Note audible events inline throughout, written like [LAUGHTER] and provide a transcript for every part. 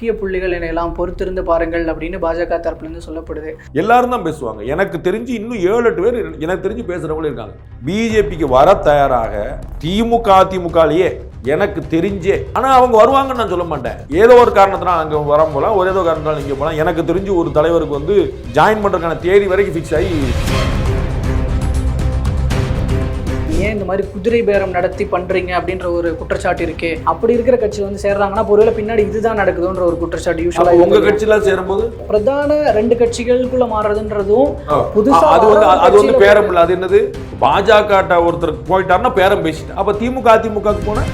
முக்கிய புள்ளிகள் எல்லாம் பொறுத்திருந்து பாருங்கள் அப்படின்னு பாஜக தரப்புலேருந்து சொல்லப்படுது. எல்லாரும் தான் பேசுவாங்க. எனக்கு தெரிஞ்சு இன்னும் ஏழு எட்டு பேர் எனக்கு தெரிஞ்சு பேசுகிறவங்களும் இருக்காங்க. பிஜேபிக்கு வர தயாராக திமுக அதிமுகலயே எனக்கு தெரிஞ்சே. ஆனால் அவங்க வருவாங்கன்னு நான் சொல்ல மாட்டேன். ஏதோ ஒரு காரணத்தினால் அங்கே வர போகலாம். ஒரு ஏதோ காரணத்தினால் இங்கே போகலாம். எனக்கு தெரிஞ்சு ஒரு தலைவருக்கு வந்து ஜாயின் பண்ணுறதுக்கான தேதி வரைக்கும் ஃபிக்ஸ் ஆகி ஏன் இந்த மாதிரி குதிரை பேரம் நடத்தி பண்றீங்க அப்படின்ற ஒரு குற்றச்சாட்டு இருக்கு. அப்படி இருக்கிற கட்சி வந்து சேர்றாங்கன்னா ஒருவேளை பின்னாடி இதுதான் நடக்குதுன்ற ஒரு குற்றச்சாட்டு அப்ப உங்க கட்சியில சேரும்போது? பிரதான ரெண்டு கட்சிகளுக்குள்ள மாறுறதுன்றதும் புதுசா அது வந்து அது வந்து பேரம் இல்ல. அது என்னது? பாஜக ஒருத்தர் போயிட்டாருன்னா பேரம் பேசிட்டு அப்ப திமுக அதிமுகக்கு போனா?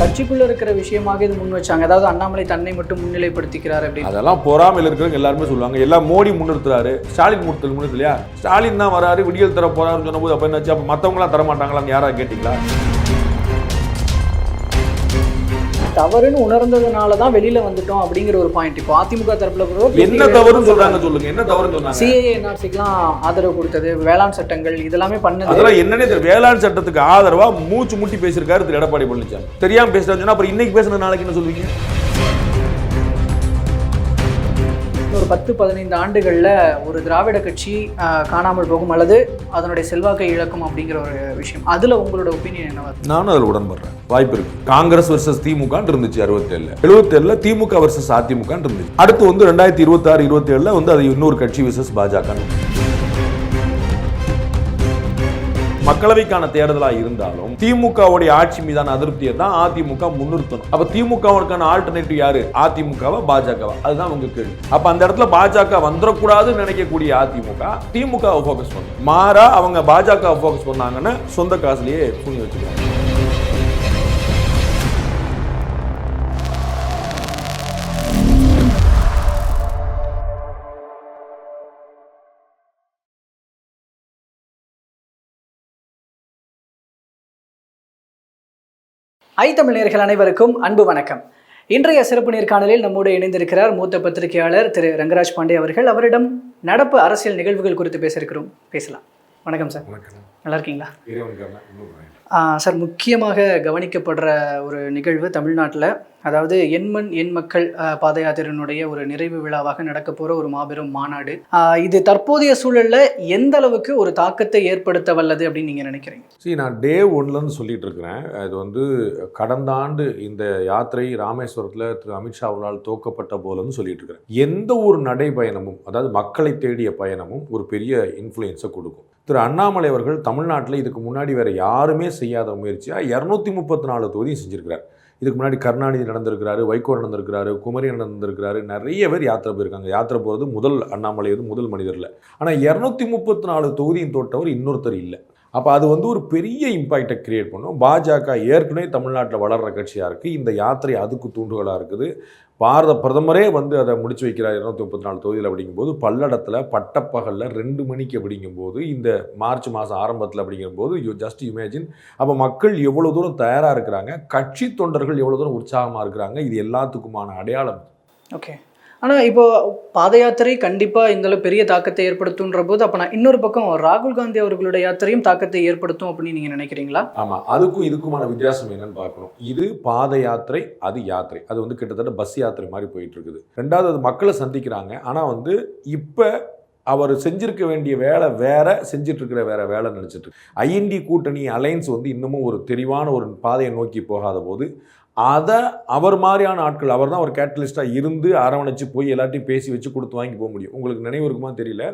கட்சிக்குள்ள இருக்கிற விஷயமாக இது முன் வச்சாங்க. அதாவது அண்ணாமலை தன்னை மட்டும் முன்னிலைப்படுத்திக்கிறார் அப்படின்னு அதெல்லாம் பொறாமையில் இருக்கிறவங்க எல்லாருமே சொல்லுவாங்க. எல்லாம் மோடி முன்னிறுத்துறாரு. ஸ்டாலின் முன்னிறுத்தல் முன்னிறுத்தல் இல்லையா ஸ்டாலின் தான் வராரு விடியல் தர போறாருன்னு சொன்னபோது அப்ப என்னாச்சு? அப்ப மத்தவங்களாம் தர மாட்டாங்களான்னு யாராவது கேட்டீங்களா? தவறுன்னு உணர்ந்ததுனால தான் வெளியில வந்துட்டோம் அப்படிங்கிற ஒரு பாயிண்ட் இப்போ அதிமுக தரப்புல என்ன தவறுன்னு சொல்றாங்க சொல்லுங்க. என்ன தவறுன்னு சொன்னாங்க சிஏஏ என்ஆர்சிக்கெல்லாம் ஆதரவு கொடுத்தது வேளாண் சட்டங்கள் இதெல்லாமே பண்ணது. அதெல்லாம் என்னன்னே வேளாண் சட்டத்துக்கு ஆதரவா மூச்சு முட்டி பேசியிருக்காரு திரு எடப்பாடி பழனிசாமி. தெரியாம பேசுறான்னு சொன்னா அப்புறம் இன்னைக்கு நாளைக்கு என்ன சொல்லுவீங்க ஒரு பத்து பதினைந்து ஆண்டுகளில் ஒரு திராவிட கட்சி காணாமல் போகும் அல்லது அதனுடைய செல்வாக்கை இழக்கும் அப்படிங்கிற ஒரு விஷயம். அதில் உங்களோட ஒப்பீனியன் என்னவா நானும் அதில் உடன்படுறேன். வாய்ப்பு இருக்கு. காங்கிரஸ் வர்சஸ் திமுக இருந்துச்சு அறுபத்தேழு எழுபத்தேழுல திமுக வர்சஸ் அதிமுக இருந்துச்சு. அடுத்து வந்து ரெண்டாயிரத்தி இருபத்தாறு இருபத்தேழுல வந்து அது இன்னொரு கட்சி வர்சஸ் பாஜக மக்களவைக்கான தேர்தலா இருந்தாலும் திமுகவுடைய ஆட்சி மீதான அதிருப்தியை தான் அதிமுக முன்னிறுத்தணும். அப்ப திமுகவுக்கான ஆல்டர்னேட்டிவ் யாரு? அதிமுகவா பாஜகவா? அதுதான் உங்க கேள்வி. அப்ப அந்த இடத்துல பாஜக வந்துடக்கூடாதுன்னு நினைக்கக்கூடிய அதிமுக திமுகவை ஃபோக்கஸ் பண்ணும் மாறா அவங்க பாஜக ஃபோக்கஸ் பண்ணாங்கன்னா சொந்த காசுலயே துணி வச்சுக்குவாங்க ஐ தமிழ் அனைவருக்கும் அன்பு வணக்கம். இன்றைய சிறப்பு நேர்காணலில் நம்மோடு இணைந்திருக்கிறார் மூத்த பத்திரிகையாளர் திரு ரங்கராஜ் பாண்டே அவர்கள். அவரிடம் நடப்பு அரசியல் நிகழ்வுகள் குறித்து பேச இருக்கிறோம் பேசலாம். வணக்கம் சார். நல்லா இருக்கீங்களா? சார் முக்கியமாக கவனிக்கப்படுற ஒரு நிகழ்வு தமிழ்நாட்டில் அதாவது எண்மண் எண் மக்கள் பாத யாத்திரையினுடைய ஒரு நிறைவு விழாவாக நடக்க போகிற ஒரு மாபெரும் மாநாடு. இது தற்போதைய சூழல்ல எந்த அளவுக்கு ஒரு தாக்கத்தை ஏற்படுத்த வல்லது அப்படின்னு நீங்க நினைக்கிறீங்க? சரி நான் டே ஒன்லன்னு சொல்லிட்டு இருக்கிறேன். அது வந்து கடந்த ஆண்டு இந்த யாத்திரை ராமேஸ்வரத்தில் திரு அமித்ஷா அவர்களால் துவக்கப்பட்ட போலன்னு சொல்லிட்டு இருக்கிறேன். எந்த ஒரு நடைபயணமும் அதாவது மக்களை தேடிய பயணமும் ஒரு பெரிய இன்ஃப்ளூயன்ஸை கொடுக்கும். திரு அண்ணாமலை அவர்கள் தமிழ்நாட்டில் இதுக்கு முன்னாடி வேற யாருமே செய்யாத முயற்சியாக இரநூத்தி முப்பத்தி நாலு தொகுதியும் செஞ்சிருக்கிறார். இதுக்கு முன்னாடி கருணாநிதி நடந்திருக்கிறாரு வைகோ நடந்திருக்கிறாரு குமரி நடந்திருக்கிறாரு நிறைய பேர் யாத்திரை போயிருக்காங்க. யாத்திரை போகிறது முதல் அண்ணாமலை வந்து முதல் மனிதரில். ஆனால் இரநூத்தி முப்பத்தி நாலு தொகுதியும் தோட்டவர் இன்னொருத்தர் இல்லை. அப்போ அது வந்து ஒரு பெரிய இம்பாக்டை கிரியேட் பண்ணும். பாஜக ஏற்கனவே தமிழ்நாட்டில் வளர்கிற கட்சியாக இருக்குது இந்த யாத்திரை அதுக்கு தூண்டுகோலாக இருக்குது. பாரத பிரதமரே வந்து அதை முடிச்சு வைக்கிறார் இரநூத்தி முப்பத்தி நாலு தொகுதியில் அப்படிங்கும்போது பல்லடத்தில் பட்டப்பகலில் ரெண்டு மணிக்கு அப்படிங்கும்போது இந்த மார்ச் மாதம் ஆரம்பத்தில் அப்படிங்கும்போது யூ ஜஸ்ட் இமேஜின் அப்போ மக்கள் எவ்வளோ தூரம் தயாராக இருக்கிறாங்க? கட்சி தொண்டர்கள் எவ்வளோ தூரம் உற்சாகமாக இருக்கிறாங்க? இது எல்லாத்துக்குமான அடையாளம். ஓகே ஆனால் இப்போ பாத யாத்திரை கண்டிப்பாக இந்தளவு பெரிய தாக்கத்தை ஏற்படுத்துன்ற போது அப்போ நான் இன்னொரு பக்கம் ராகுல் காந்தி அவர்களுடைய யாத்திரையும் தாக்கத்தை ஏற்படுத்தும் அப்படின்னு நீங்கள் நினைக்கிறீங்களா? ஆமாம் அதுக்கும் இதுக்குமான வித்தியாசம் என்னன்னு பார்க்கணும். இது பாத யாத்திரை அது யாத்திரை. அது வந்து கிட்டத்தட்ட பஸ் யாத்திரை மாதிரி போயிட்டு இருக்குது ரெண்டாவது அது மக்களை சந்திக்கிறாங்க. ஆனால் வந்து இப்போ அவர் செஞ்சிருக்க வேண்டிய வேலை வேற செஞ்சுட்டு இருக்கிற வேற வேலை நினச்சிட்டு ஐஎன்டி கூட்டணி அலைன்ஸ் வந்து இன்னமும் ஒரு தெளிவான ஒரு பாதையை நோக்கி போகாத போது அதை அவர் மாதிரியான ஆட்கள் அவர் தான் ஒரு கேட்டலிஸ்ட்டாக இருந்து அரவணைச்சு போய் எல்லாத்தையும் பேசி வச்சு கொடுத்து வாங்கி போக முடியும். உங்களுக்கு நினைவு இருக்குமா தெரியல.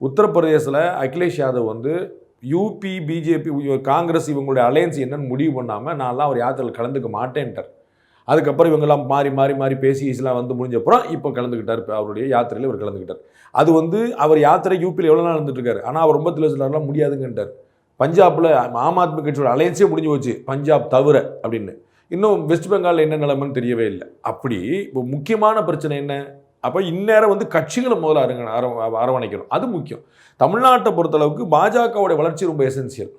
உத்தரப்பிரதேசில் அகிலேஷ் யாதவ் வந்து யூபி பிஜேபி காங்கிரஸ் இவங்களுடைய அலையன்ஸ் என்னன்னு முடிவு பண்ணாமல் நான்லாம் அவர் யாத்திரையில் கலந்துக்க மாட்டேன்ட்டார். அதுக்கப்புறம் இவங்கெல்லாம் மாறி மாறி மாறி பேசி ஈஸ்லாம் வந்து முடிஞ்சப்புறம் இப்போ கலந்துக்கிட்டார். இப்போ அவருடைய யாத்திரையில் இவர் கலந்துக்கிட்டார். அது வந்து அவர் யாத்திரை யூபியில் எவ்வளோ நாள் இருந்துட்டு ஆனால் அவர் ரொம்ப தெளிவுலாம் முடியாதுங்கன்ட்டார். பஞ்சாபில் ஆம் ஆத்மி கட்சியோட அலையன்ஸே முடிஞ்சு போச்சு. பஞ்சாப் தவிர அப்படின்னு. இன்னும் வெஸ்ட் பெங்காலில் என்ன நிலைமைன்னு தெரியவே இல்லை. அப்படி இப்போ முக்கியமான பிரச்சனை என்ன? அப்போ இந்நேரம் வந்து கட்சிகளை முதல்ல அரங்க அரவணைக்கணும். அது முக்கியம். தமிழ்நாட்டை பொறுத்தளவுக்கு பாஜகவுடைய வளர்ச்சி ரொம்ப எசென்சியல்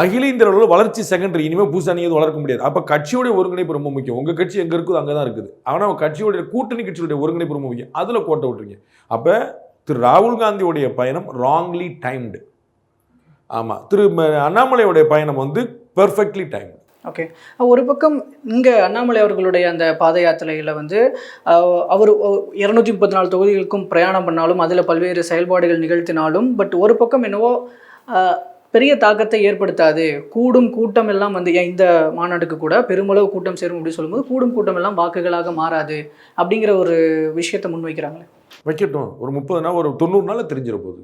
அகில இந்திய அளவில் வளர்ச்சி செகண்டரி இனிமேல் புதுசாக நீங்கள் வளர்க்க முடியாது. அப்போ கட்சியோடைய ஒருங்கிணைப்பு ரொம்ப முக்கியம். உங்கள் கட்சி எங்கே இருக்குதோ அங்கே தான் இருக்குது ஆனால் கட்சியோடைய கூட்டணி கட்சியுடைய ஒருங்கிணைப்பு ரொம்ப முக்கியம். அதில் கோட்டை விட்டுருங்க. அப்போ திரு ராகுல் காந்தியோடைய பயணம் ராங்லி டைம்டு ஆமாம் திரு அண்ணாமலையுடைய அண்ணாமலையோடைய பயணம் வந்து பெர்ஃபெக்ட்லி டைம் ஓகே ஒரு பக்கம் இங்கே அண்ணாமலை அவர்களுடைய அந்த பாத யாத்திரையில் வந்து அவர் இரநூத்தி முப்பத்தி நாலு தொகுதிகளுக்கும் பிரயாணம் பண்ணாலும் அதில் பல்வேறு செயல்பாடுகள் நிகழ்த்தினாலும் பட் ஒரு பக்கம் என்னவோ பெரிய தாக்கத்தை ஏற்படுத்தாது. கூடும் கூட்டம் எல்லாம் வந்து ஏன் இந்த மாநாட்டுக்கு கூட பெருமளவு கூட்டம் சேரும் அப்படின்னு சொல்லும்போது கூடும் கூட்டம் எல்லாம் வாக்குகளாக மாறாது அப்படிங்கிற ஒரு விஷயத்தை முன்வைக்கிறாங்களே. வைக்கட்டும். ஒரு முப்பது நாள் ஒரு தொண்ணூறு நாளில் தெரிஞ்சிட போகுது.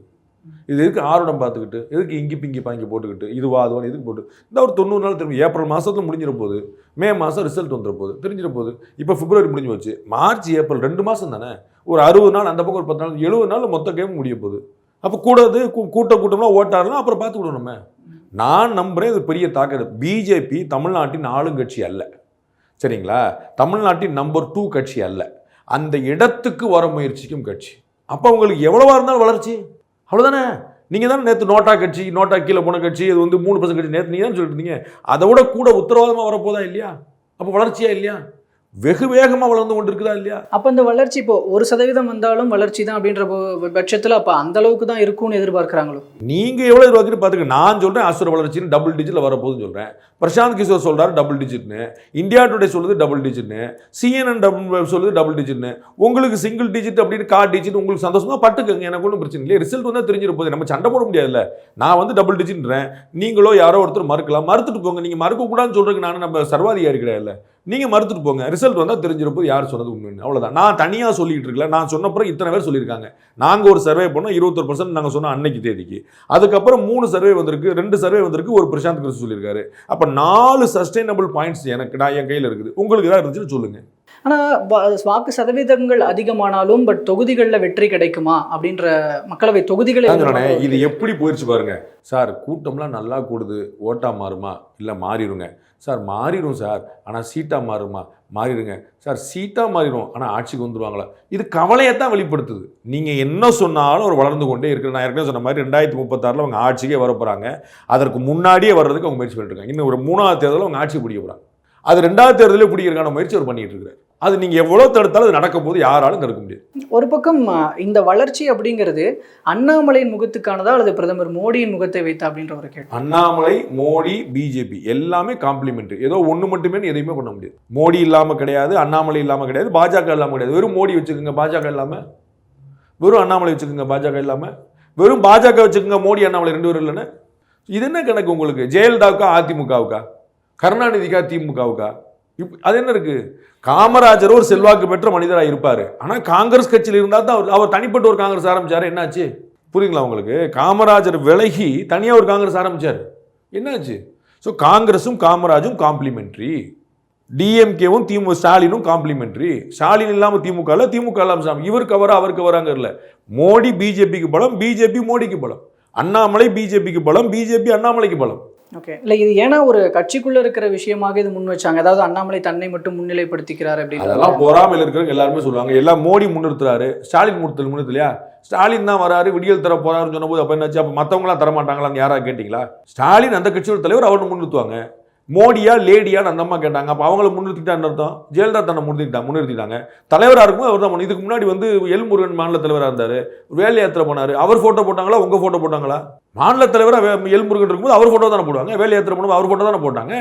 இது எதுக்கு ஆரோடம் பார்த்துக்கிட்டு எதுக்கு இங்கி பிங்கி பாங்கி போட்டுக்கிட்டு இதுவா அதுவா எதுக்கு போட்டு. இந்த ஒரு தொண்ணூறு நாள் திரும்பி ஏப்ரல் மாதத்தில் முடிஞ்சிட போகுது மே மாதம் ரிசல்ட் வந்துட போகுது தெரிஞ்சிட போகுது இப்போ பிப்ரவரி முடிஞ்சு போச்சு. மார்ச் ஏப்ரல் ரெண்டு மாதம் தானே? ஒரு அறுபது நாள் அந்த பக்கம் ஒரு பத்து நாள் எழுபது நாள் மொத்த கேம் முடிய போகுது. அப்போ கூடாது கூ- கூட்ட கூட்டம்லாம் ஓட்டாரலாம் அப்புறம் பார்த்துக்கிடுவோம் நம்ம. நான் நம்புகிறேன் இது பெரிய தாக்கம் பிஜேபி தமிழ்நாட்டின் ஆளுங்கட்சி அல்ல. சரிங்களா? தமிழ்நாட்டின் நம்பர் டூ கட்சி அல்ல. அந்த இடத்துக்கு வர முயற்சிக்கும் கட்சி. அப்போ உங்களுக்கு எவ்வளவா இருந்தாலும் வளர்ச்சி. அவ்வளோதானே நீங்கள் தானே நேற்று நோட்டா கட்சி நோட்டா கீழே போன கட்சி இது வந்து மூணு பர்சன்ட் கட்சி நேற்று நீங்கள் தான் சொல்லிட்டு இருந்தீங்க. அதை விட கூட உத்தரவாதமாக வரப்போதா இல்லையா? அப்போ வளர்ச்சியா இல்லையா? வெகு வேகமாக வளர்ந்து கொண்டு இருக்குதா இல்லையா? அப்போ இந்த வளர்ச்சி இப்போ ஒரு சதவீதம் வந்தாலும் வளர்ச்சி தான் அப்படின்ற பட்சத்தில் அப்போ அந்த அளவுக்கு தான் இருக்கும்னு எதிர்பார்க்குறாங்களோ? நீங்கள் எவ்வளோ எதிர்பார்க்குறது பார்த்துக்க நான் சொல்கிறேன் அசுர வளர்ச்சின்னு டபுள் டிஜிட்டில் வரப்போகுதுன்னு சொல்கிறேன் பிரசாந்த் கிஷோர் சொல்றாரு டபுள் டிஜிட்னு இந்தியா டுடே சொல்லுது டபுள் டிஜிட்னு சிஎன்என் டபுள் சொல்லுது டபுள் டிஜிட்னு உங்களுக்கு சிங்கிள் டிஜிட் அப்படின்னு கார் டிஜிட் உங்களுக்கு சந்தோஷமா பட்டுக்கங்க எனக்கு ஒன்றும் பிரச்சனை இல்லை ரிசல்ட் வந்தால் தெரிஞ்சிட போகுது நம்ம சண்டை போட முடியாதுல்ல. நான் வந்து டபுள் டிஜிட்ன்றேன் நீங்களோ யாரோ ஒருத்தர் மறுக்கலாம். மறுத்துட்டு போங்க. நீங்கள் மறுக்கக்கூடாதுன்னு சொல்கிறதுக்கு நான் நம்ம சர்வாதிகாரி கிடையாது நீங்கள் மறுத்துட்டு போங்க. ரிசல்ட் வந்தால் தெரிஞ்சிட போது யார் சொன்னது உண்மைன்னு. அவ்வளோதான் நான் தனியாக சொல்லிட்டு இருக்கல. நான் சொன்னப்புறம் இத்தனை பேர் சொல்லியிருக்காங்க. நாங்கள் ஒரு சர்வே பண்ணோம். இருபத்தொரு பர்சன்ட் நாங்கள் சொன்னோம் அன்னைக்கு தேதிக்கு. அதுக்கப்புறம் மூணு சர்வே வந்திருக்கு. ரெண்டு சர்வே வந்திருக்கு. ஒரு பிரசாந்த் கிருஷ்ண சொல்லியிருக்காரு. அப்போ நாலு சஸ்டைனபிள் பாயிண்ட்ஸ் எனக்கு நான் என் கையில் இருக்குது. உங்களுக்கு ஏதாவது இருந்துச்சுன்னு சொல்லுங்க. ஆனால் வாக்கு சதவீதங்கள் அதிகமானாலும் பட் தொகுதிகளில் வெற்றி கிடைக்குமா? அப்படின்ற மக்களவை தொகுதிகளை இது எப்படி போயிடுச்சு பாருங்க. சார் கூட்டம்லாம் நல்லா கூடுது. ஓட்டா மாறுமா? இல்லை மாறிடுங்க. சார் மாறிடும் சார். ஆனால் சீட்டாக மாறுமா? மாறிடுங்க. சார் சீட்டாக மாறிடும். ஆனால் ஆட்சிக்கு வந்துடுவாங்களா இது கவலையை தான் வெளிப்படுத்துது. நீங்கள் என்ன சொன்னாலும் ஒரு வளர்ந்து கொண்டே இருக்கிற நான் ஏற்கனவே சொன்ன மாதிரி ரெண்டாயிரத்தி முப்பத்தாறில் அவங்க ஆட்சிக்கே வர போகிறாங்க அதற்கு முன்னாடியே வர்றதுக்கு அவங்க முயற்சி பண்ணிட்டுருக்காங்க இன்னும் ஒரு மூணாவது தேர்தலில் அவங்க ஆட்சி பிடிக்க போகிறாங்க அது ரெண்டாவது தேர்தலே பிடிக்கிறதுக்கான முயற்சி அவர் பண்ணிட்டு இருக்காரு. அது நீங்கள் எவ்வளோ தடுத்தாலும் அது நடக்க போது யாராலும் தடுக்க முடியாது. ஒரு பக்கம் இந்த வளர்ச்சி அப்படிங்கிறது அண்ணாமலையின் முகத்துக்கானதா அல்லது பிரதமர் மோடியின் முகத்தை வைத்தா அப்படின்ற ஒரு கேள்வி. அண்ணாமலை மோடி பிஜேபி எல்லாமே காம்ப்ளிமெண்ட் ஏதோ ஒன்று மட்டுமே எதையுமே பண்ண முடியாது. மோடி இல்லாமல் கிடையாது அண்ணாமலை இல்லாமல் கிடையாது பாஜக இல்லாமல் கிடையாது. வெறும் மோடி வச்சுக்கோங்க பாஜக இல்லாமல் வெறும் அண்ணாமலை வச்சுக்கோங்க பாஜக இல்லாமல் வெறும் பாஜக வச்சுக்கோங்க மோடி அண்ணாமலை ரெண்டு பேரும் இல்லைன்னு? இது என்ன கணக்கு உங்களுக்கு? ஜெயலலிதாவுக்கா அதிமுகவுக்கா? கருணாநிதிக்கா திமுகவுக்கா? இப் அது என்ன இருக்குது காமராஜர் ஒரு செல்வாக்கு பெற்ற மனிதராக இருப்பார். ஆனால் காங்கிரஸ் கட்சியில் இருந்தால் தான் அவர் அவர் தனிப்பட்ட ஒரு காங்கிரஸ் ஆரம்பிச்சாரு. என்னாச்சு? புரியுங்களா உங்களுக்கு? காமராஜர் விலகி தனியாக ஒரு காங்கிரஸ் ஆரம்பித்தார் என்னாச்சு? ஸோ காங்கிரஸும் காமராஜும் காம்ப்ளிமெண்ட்ரி. டிஎம்கேவும் திமு ஸ்டாலினும் காம்ப்ளிமெண்ட்ரி. ஸ்டாலின் இல்லாமல் திமுக இல்லை திமுக இல்லாமல் சாமி. இவருக்கு அவர் அவருக்கு வராங்க இல்லை. மோடி பிஜேபிக்கு பலம் பிஜேபி மோடிக்கு பலம். அண்ணாமலை பிஜேபிக்கு பலம் பிஜேபி அண்ணாமலைக்கு பலம். ஓகே இல்லை இது ஏன்னா ஒரு கட்சிக்குள்ளே இருக்கிற விஷயமாக இது முன் வச்சாங்க. அதாவது அண்ணாமலை தன்னை மட்டும் முன்னிலைப்படுத்திக்கிறார் அதெல்லாம் அப்படின்னு பொறாமையில் இருக்கிறவங்க எல்லாருமே சொல்லுவாங்க. எல்லாம் மோடி முன்னிறுத்துறாரு. ஸ்டாலின் முன்னிறுத்தல் முன்னிறுத்தலையா? ஸ்டாலின் தான் வராரு விடியல் தர போறாருன்னு சொன்னபோது அப்போ என்னாச்சு? அப்போ மற்றவங்களாம் தர மாட்டாங்களான்னு யாராவது கேட்டிங்களா? ஸ்டாலின் அந்த கட்சியோட தலைவர் அவரை முன்னிறுத்துவாங்க. மோடியா லேடியான்னு அந்த அம்மா கேட்டாங்க. அப்போ அவங்கள முன்னிறுத்திட்டான்னு அர்த்தம்? ஜெயலலிதா தன்னை முன்னிறுத்திட்டாங்க முன்னிறுத்திட்டாங்க. தலைவராக இருக்கும் அவர் தான் இதுக்கு முன்னாடி வந்து எல் முருகன் மாநில தலைவராக இருந்தார். வேலை யாத்திரை போனார். அவர் ஃபோட்டோ போட்டாங்களா? உங்கள் ஃபோட்டோ போட்டாங்களா? மாநில தலைவராக எல் முருகன் இருக்கும்போது அவர் ஃபோட்டோ தானே போடுவாங்க. வேலை யாத்திரை பண்ணும்போது அவர் ஃபோட்டோ தானே போட்டாங்க.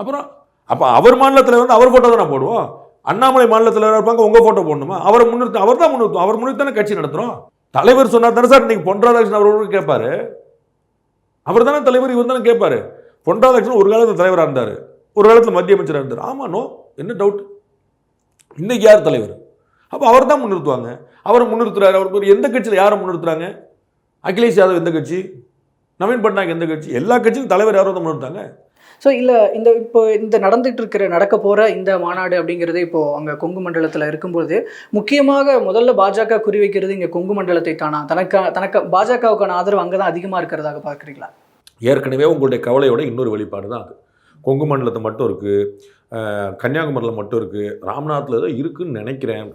அப்புறம் அப்போ அவர் மாநில தலைவர் வந்து அவர் ஃபோட்டோ தானே போடுவோம். அண்ணாமலை மாநில தலைவராக இருப்பாங்க. உங்கள் ஃபோட்டோ போடணுமா? அவரை முன்னிறுத்த அவர் தான் முன்னிறுத்தும் அவர் முன்னிறுத்தி தானே கட்சி நடத்துகிறோம் தலைவர் சொன்னார் தானே சார்? இன்னைக்கு பொன் ராதாகிருஷ்ணன் அவர்களுக்கு கேட்பாரு. அவர் தானே தலைவர் இவர் தானே கேட்பாரு. பொன் ராதாகிருஷ்ணன் ஒரு காலத்தில் தலைவராக இருந்தார். ஒரு காலத்தில் மத்திய அமைச்சராக இருந்தார். ஆமாம் நோ என்ன டவுட் இன்னைக்கு யார் தலைவர்? அப்போ அவர் தான் முன்னிறுத்துவாங்க. அவரை முன்னிறுத்துறாரு. அவருக்கு ஒரு எந்த கட்சியில் யாரை முன்னிறுத்துறாங்க? அகிலேஷ் யாதவ் எந்த கட்சி? நவீன் பட்நாயக் எந்த கட்சி? எல்லா கட்சியும் தலைவர் யாரோ தான் முன்னிறுத்தாங்க? ஸோ இல்லை இந்த இப்போ இந்த நடந்துகிட்டு இருக்கிற நடக்க போகிற இந்த மாநாடு அப்படிங்கிறது இப்போ அங்கே கொங்கு மண்டலத்தில் இருக்கும்போது முக்கியமாக முதல்ல பாஜக குறிவைக்கிறது இங்கே கொங்கு மண்டலத்தை தானா? தனக்கு தனக்கு பாஜகவுக்கான ஆதரவு அங்கே தான் அதிகமாக இருக்கிறதாக பார்க்குறீங்களா? ஏற்கனவே உங்களுடைய கவலையோட இன்னொரு வெளிப்பாடு தான் அது. கொங்கு மண்டலத்தில் மட்டும் இருக்குது கன்னியாகுமரியில் மட்டும் இருக்குது ராம்நாத்தில் தான் இருக்குதுன்னு நினைக்கிறேன்.